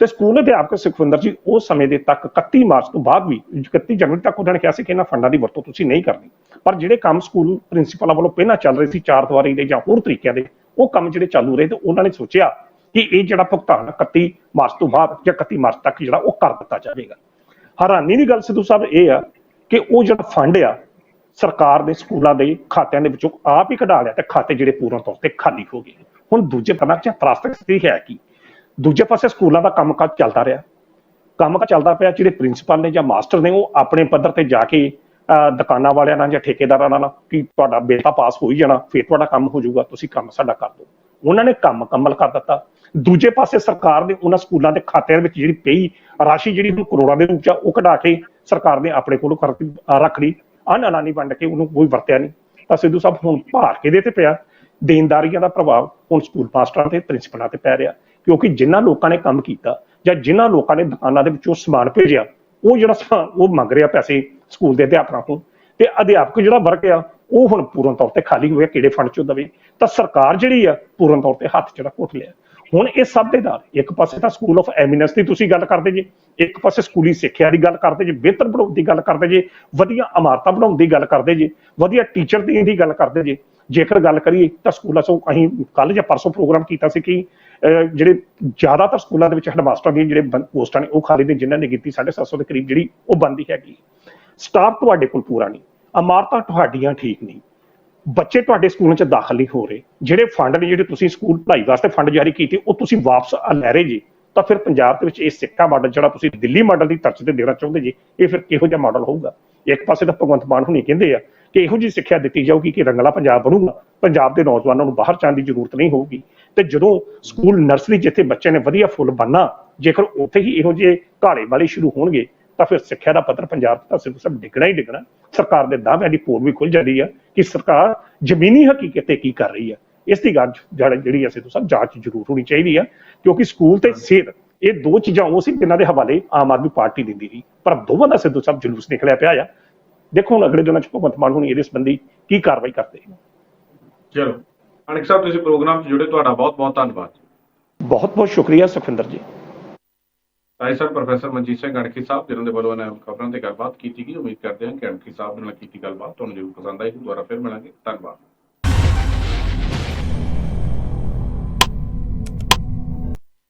[SPEAKER 2] ਤੇ ਸਕੂਲ ਅਧਿਆਪਕ ਸੁਖਵਿੰਦਰ ਜੀ, ਉਸ ਸਮੇਂ ਦੇ ਤੱਕ 31 ਮਾਰਚ ਤੋਂ ਬਾਅਦ ਵੀ 31 ਜਨਵਰੀ ਤੱਕ ਉਹਨਾਂ ਨੇ ਕਿਹਾ ਸੀ ਕਿ ਇਹਨਾਂ ਫੰਡਾਂ ਦੀ ਵਰਤੋਂ ਤੁਸੀਂ ਨਹੀਂ ਕਰਨੀ। ਪਰ ਜਿਹੜੇ ਕੰਮ ਸਕੂਲ ਪ੍ਰਿੰਸੀਪਲਾਂ ਵੱਲੋਂ ਪਹਿਲਾਂ ਚੱਲ ਰਹੇ ਸੀ, ਚਾਰ ਦੀਵਾਰੀ ਦੇ ਜਾਂ ਹੋਰ ਤਰੀਕਿਆਂ ਦੇ, ਉਹ ਕੰਮ ਜਿਹੜੇ ਚਾਲੂ ਰਹੇ ਤੇ ਉਹਨਾਂ ਨੇ ਸੋਚਿਆ ਕਿ ਇਹ ਜਿਹੜਾ ਭੁਗਤਾਨ 31 ਮਾਰਚ ਤੋਂ ਬਾਅਦ ਜਾਂ 31 ਮਾਰਚ ਤੱਕ ਜਿਹੜਾ ਉਹ ਕਰ ਦਿੱਤਾ ਜਾਵੇਗਾ। ਹੈਰਾਨੀ ਦੀ ਗੱਲ ਸਿੱਧੂ ਸਾਹਿਬ ਇਹ ਆ ਕਿ ਉਹ ਜਿਹੜਾ ਫੰਡ ਆ, ਸਰਕਾਰ ਦੇ ਸਕੂਲਾਂ ਦੇ ਖਾਤਿਆਂ ਦੇ ਵਿੱਚੋਂ ਆਪ ਹੀ ਕਢਾ ਲਿਆ ਤੇ ਖਾਤੇ ਜਿਹੜੇ ਪੂਰਨ ਤੌਰ ਤੇ ਖਾਲੀ ਹੋ ਗਏ। ਹੁਣ ਦੂਜੇ ਪਨਾ ਚ ਪ੍ਰਾਸਤਿਕ ਸਥਿਤੀ ਹੈ ਕੀ? ਦੂਜੇ ਪਾਸੇ ਸਕੂਲਾਂ ਦਾ ਕੰਮਕਾਜ ਚੱਲਦਾ ਰਿਹਾ। ਕੰਮ ਕਾ ਚੱਲਦਾ ਪਿਆ ਜਿਹੜੇ ਪ੍ਰਿੰਸੀਪਲ ਨੇ ਜਾਂ ਮਾਸਟਰ ਨੇ ਉਹ ਆਪਣੇ ਪੱਧਰ ਤੇ ਜਾ ਕੇ ਅਹ, ਦੁਕਾਨਾਂ ਵਾਲਿਆਂ ਨਾਲ ਜਾਂ ਠੇਕੇਦਾਰਾਂ ਨਾਲ ਕਿ ਤੁਹਾਡਾ ਬੇਟਾ ਪਾਸ ਹੋ ਹੀ ਜਾਣਾ ਫਿਰ ਤੁਹਾਡਾ ਕੰਮ ਹੋ ਜਾਊਗਾ ਤੁਸੀਂ ਕੰਮ ਸਾਡਾ ਕਰ ਦਿਓ। ਉਹਨਾਂ ਨੇ ਕੰਮ ਮੁਕੰਮਲ ਕਰ ਦਿੱਤਾ। ਦੂਜੇ ਪਾਸੇ ਸਰਕਾਰ ਨੇ ਉਹਨਾਂ ਸਕੂਲਾਂ ਦੇ ਖਾਤਿਆਂ ਵਿੱਚ ਜਿਹੜੀ ਪਈ ਰਾਸ਼ੀ ਜਿਹੜੀ ਹੁਣ ਕਰੋੜਾਂ ਦੇ ਰੂਪ ਚ ਉਹ ਕਢਾ ਕੇ ਸਰਕਾਰ ਨੇ ਆਪਣੇ ਕੋਲੋਂ ਕਰ ਰੱਖ ਲਈ। ਅਨਅਲਾਨੀ ਵੰਡ ਕੇ ਉਹਨੂੰ ਕੋਈ ਵਰਤਿਆ ਨਹੀਂ। ਤਾਂ ਸਿੱਧੂ ਸਾਹਿਬ ਹੁਣ ਭਾਰ ਕਿਹਦੇ ਤੇ ਪਿਆ? ਦੇਣਦਾਰੀਆਂ ਦਾ ਪ੍ਰਭਾਵ ਹੁਣ ਸਕੂਲ ਮਾਸਟਰਾਂ ਤੇ ਪ੍ਰਿੰਸੀਪਲਾਂ ਤੇ ਪੈ ਰਿਹਾ। ਕਿਉਂਕਿ ਜਿਨ੍ਹਾਂ ਲੋਕਾਂ ਨੇ ਕੰਮ ਕੀਤਾ ਜਾਂ ਜਿਨ੍ਹਾਂ ਲੋਕਾਂ ਨੇ ਦੁਕਾਨਾਂ ਦੇ ਵਿੱਚੋਂ ਸਮਾਨ ਭੇਜਿਆ, ਉਹ ਜਿਹੜਾ ਸਮਾਨ, ਉਹ ਮੰਗ ਰਿਹਾ ਪੈਸੇ ਸਕੂਲ ਦੇ ਅਧਿਆਪਕਾਂ ਤੋਂ ਤੇ ਅਧਿਆਪਕ ਜਿਹੜਾ ਵਰਗ ਆ, ਉਹ ਹੁਣ ਪੂਰਨ ਤੌਰ ਤੇ ਖਾਲੀ ਹੋਇਆ, ਕਿਹੜੇ ਫੰਡ ਚੋਂ ਦਵੇ? ਤਾਂ ਸਰਕਾਰ ਜਿਹੜੀ ਆ, ਪੂਰਨ ਤੌਰ ਤੇ ਹੱਥ ਜਿਹੜਾ ਘੁੱਟ ਲਿਆ। ਹੁਣ ਇਹ ਸਭ ਦੇ ਨਾਲ, ਇੱਕ ਪਾਸੇ ਤਾਂ ਸਕੂਲ ਆਫ ਐਮੀਨੈਂਸ ਦੀ ਤੁਸੀਂ ਗੱਲ ਕਰਦੇ ਜੇ, ਇੱਕ ਪਾਸੇ ਸਕੂਲੀ ਸਿੱਖਿਆ ਦੀ ਗੱਲ ਕਰਦੇ ਜੇ, ਬਿਹਤਰ ਬਣਾਉਣ ਦੀ ਗੱਲ ਕਰਦੇ ਜੇ, ਵਧੀਆ ਇਮਾਰਤਾਂ ਬਣਾਉਣ ਦੀ ਗੱਲ ਕਰਦੇ ਜੇ, ਵਧੀਆ ਟੀਚਰ ਦੀ ਦੀ ਗੱਲ ਕਰਦੇ ਜੇ। ਜੇਕਰ ਗੱਲ ਕਰੀਏ, ਤਾਂ ਸਕੂਲਾਂ 'ਚੋਂ ਅਸੀਂ ਕੱਲ ਜਾਂ ਪਰਸੋਂ ਪ੍ਰੋਗਰਾਮ ਕੀਤਾ ਸੀ ਕਿ ਜਿਹੜੇ ਜ਼ਿਆਦਾਤਰ ਸਕੂਲਾਂ ਦੇ ਵਿੱਚ ਹੈਡਮਾਸਟਰਾਂ ਦੀਆਂ ਜਿਹੜੇ ਬੰ- ਪੋਸਟਾਂ ਨੇ, ਉਹ ਖਾਲੀ ਨੇ, ਜਿਨ੍ਹਾਂ ਨੇ ਕੀਤੀ 750 ਦੇ ਕਰੀਬ ਜਿਹੜੀ ਉਹ ਬੰਦੀ ਹੈਗੀ। ਸਟਾਫ ਤੁਹਾਡੇ ਕੋਲ ਪੂਰਾ ਨਹੀਂ। ਇਮਾਰਤਾਂ ਤੁਹਾਡੀਆਂ ਠੀਕ ਨਹੀਂ। ਬੱਚੇ ਤੁਹਾਡੇ ਸਕੂਲਾਂ 'ਚ ਦਾਖਲ ਨਹੀਂ ਹੋ ਰਹੇ। ਜਿਹੜੇ ਫੰਡ ਨੇ, ਜਿਹੜੇ ਤੁਸੀਂ ਸਕੂਲ ਪੜ੍ਹਾਈ ਵਾਸਤੇ ਫੰਡ ਜਾਰੀ ਕੀਤੇ, ਉਹ ਤੁਸੀਂ ਵਾਪਸ ਲੈ ਰਹੇ ਜੀ। ਤਾਂ ਫਿਰ ਪੰਜਾਬ ਦੇ ਵਿੱਚ ਇਹ ਸਿੱਕਾ ਮਾਡਲ ਜਿਹੜਾ ਤੁਸੀਂ ਦਿੱਲੀ ਮਾਡਲ ਦੀ ਤਰਜ਼ ਤੇ ਦੇਣਾ ਚਾਹੁੰਦੇ ਜੀ, ਇਹ ਫਿਰ ਕਿਹੋ ਜਿਹਾ ਮਾਡਲ ਹੋਊਗਾ? ਇੱਕ ਪਾਸੇ ਤਾਂ ਭਗਵੰਤ ਮਾਨ ਹੁਣੀ ਕਹਿੰਦੇ ਆ ਕਿ ਇਹੋ ਜਿਹੀ ਸਿੱਖਿਆ ਦਿੱਤੀ ਜਾਊਗੀ ਕਿ ਰੰਗਲਾ ਪੰਜਾਬ ਬਣੂਗਾ। ਪੰਜਾਬ ਦੇ ਨੌਜਵਾਨਾਂ ਨੂੰ ਬਾਹਰ ਜਾਣ ਦੀ ਜ਼ਰੂਰਤ ਨਹੀਂ ਹੋਊਗੀ। ਤੇ ਜਦੋਂ ਸਕੂਲ ਨਰਸਰੀ ਜਿੱਥੇ ਬੱਚੇ ਨੇ ਵਧੀਆ ਫੁੱਲ ਬੰਨਾ ਜੇਕਰ ਉੱਥੇ ਹੀ ਇਹੋ ਜਿਹੇ ਘਾੜੇ ਵਾਲੇ ਸ਼ੁਰੂ ਹੋਣਗੇ, ਤਾਂ ਫਿਰ ਸਿੱਖਿਆ ਦਾ ਪੱਤਰ ਪੰਜਾਬ 'ਚ ਸਿਰਫ ਸਭ ਡਿੱਗਣਾ ਹੀ ਡਿੱਗਣਾ। ਸਰਕਾਰ ਦੇ ਦਾਅਵਿਆਂ ਦੀ ਪੋਲ ਵੀ ਖੁੱਲ ਜਾਂਦੀ ਆ ਕਿ ਸਰਕਾਰ ਜ਼ਮੀਨੀ ਹਕੀਕਤ ਤੇ ਕੀ ਕਰ ਰਹੀ ਆ। ਇਸ ਦੀ ਗੱਲ ਜਿਹੜੀ ਜਿਹੜੀ ਅਸੀਂ ਤੋਂ ਸਭ ਜਾਂਚ ਜ਼ਰੂਰ ਹੋਣੀ ਚਾਹੀਦੀ ਆ, ਕਿਉਂਕਿ ਸਕੂਲ ਤੇ ਸਿਹਤ, ਇਹ ਦੋ ਚੀਜ਼ਾਂ ਉਹ ਸੀ ਜਿਨ੍ਹਾਂ ਦੇ ਹਵਾਲੇ ਆਮ ਆਦਮੀ ਪਾਰਟੀ ਦਿੰਦੀ ਰਹੀ ਪਰ ਦੋਵਾਂ ਦਾ ਸਿੱਧੂ ਸਾਹਿਬ ਜਲੂਸ ਨਿਕਲਿਆ ਪਿਆ ਆ। ਦੇਖੋ ਹੁਣ ਅਗਲੇ ਦਿਨਾਂ ਚ ਭਗਵੰਤ ਮਾਨ ਹੁਣ ਇਹਦੇ ਸੰਬੰਧੀ ਕੀ ਕਾਰਵਾਈ ਕਰਦੇ ਨੇ।
[SPEAKER 1] ਚਲੋ। ਅਨਿਕ ਸਾਹਿਬ ਤੁਸੀਂ ਪ੍ਰੋਗਰਾਮ 'ਚ ਜੁੜੇ ਤੁਹਾਡਾ ਬਹੁਤ ਬਹੁਤ ਧੰਨਵਾਦ।
[SPEAKER 2] ਬਹੁਤ ਬਹੁਤ ਸ਼ੁਕਰੀਆ ਸੁਖਿੰਦਰ ਜੀ।
[SPEAKER 1] ਸਾਈ ਸਰ ਪ੍ਰੋਫੈਸਰ ਮਨਜੀਤ ਸਿੰਘ ਗੜਖੀ ਸਾਹਿਬ ਜਿਨ੍ਹਾਂ ਦੇ ਵੱਲੋਂ ਇਹਨਾਂ ਖਬਰਾਂ ਤੇ ਗੱਲਬਾਤ ਕੀਤੀ ਗਈ ਉਮੀਦ ਕਰਦੇ ਹਾਂ ਕਿ ਗੜਖੀ ਸਾਹਿਬ ਨਾਲ ਕੀਤੀ ਗੱਲਬਾਤ ਤੁਹਾਨੂੰ ਜ਼ਰੂਰ ਪਸੰਦ ਆਏਗੀ। ਦੁਬਾਰਾ ਫਿਰ ਮਿਲਾਂਗੇ। ਧੰਨਵਾਦ।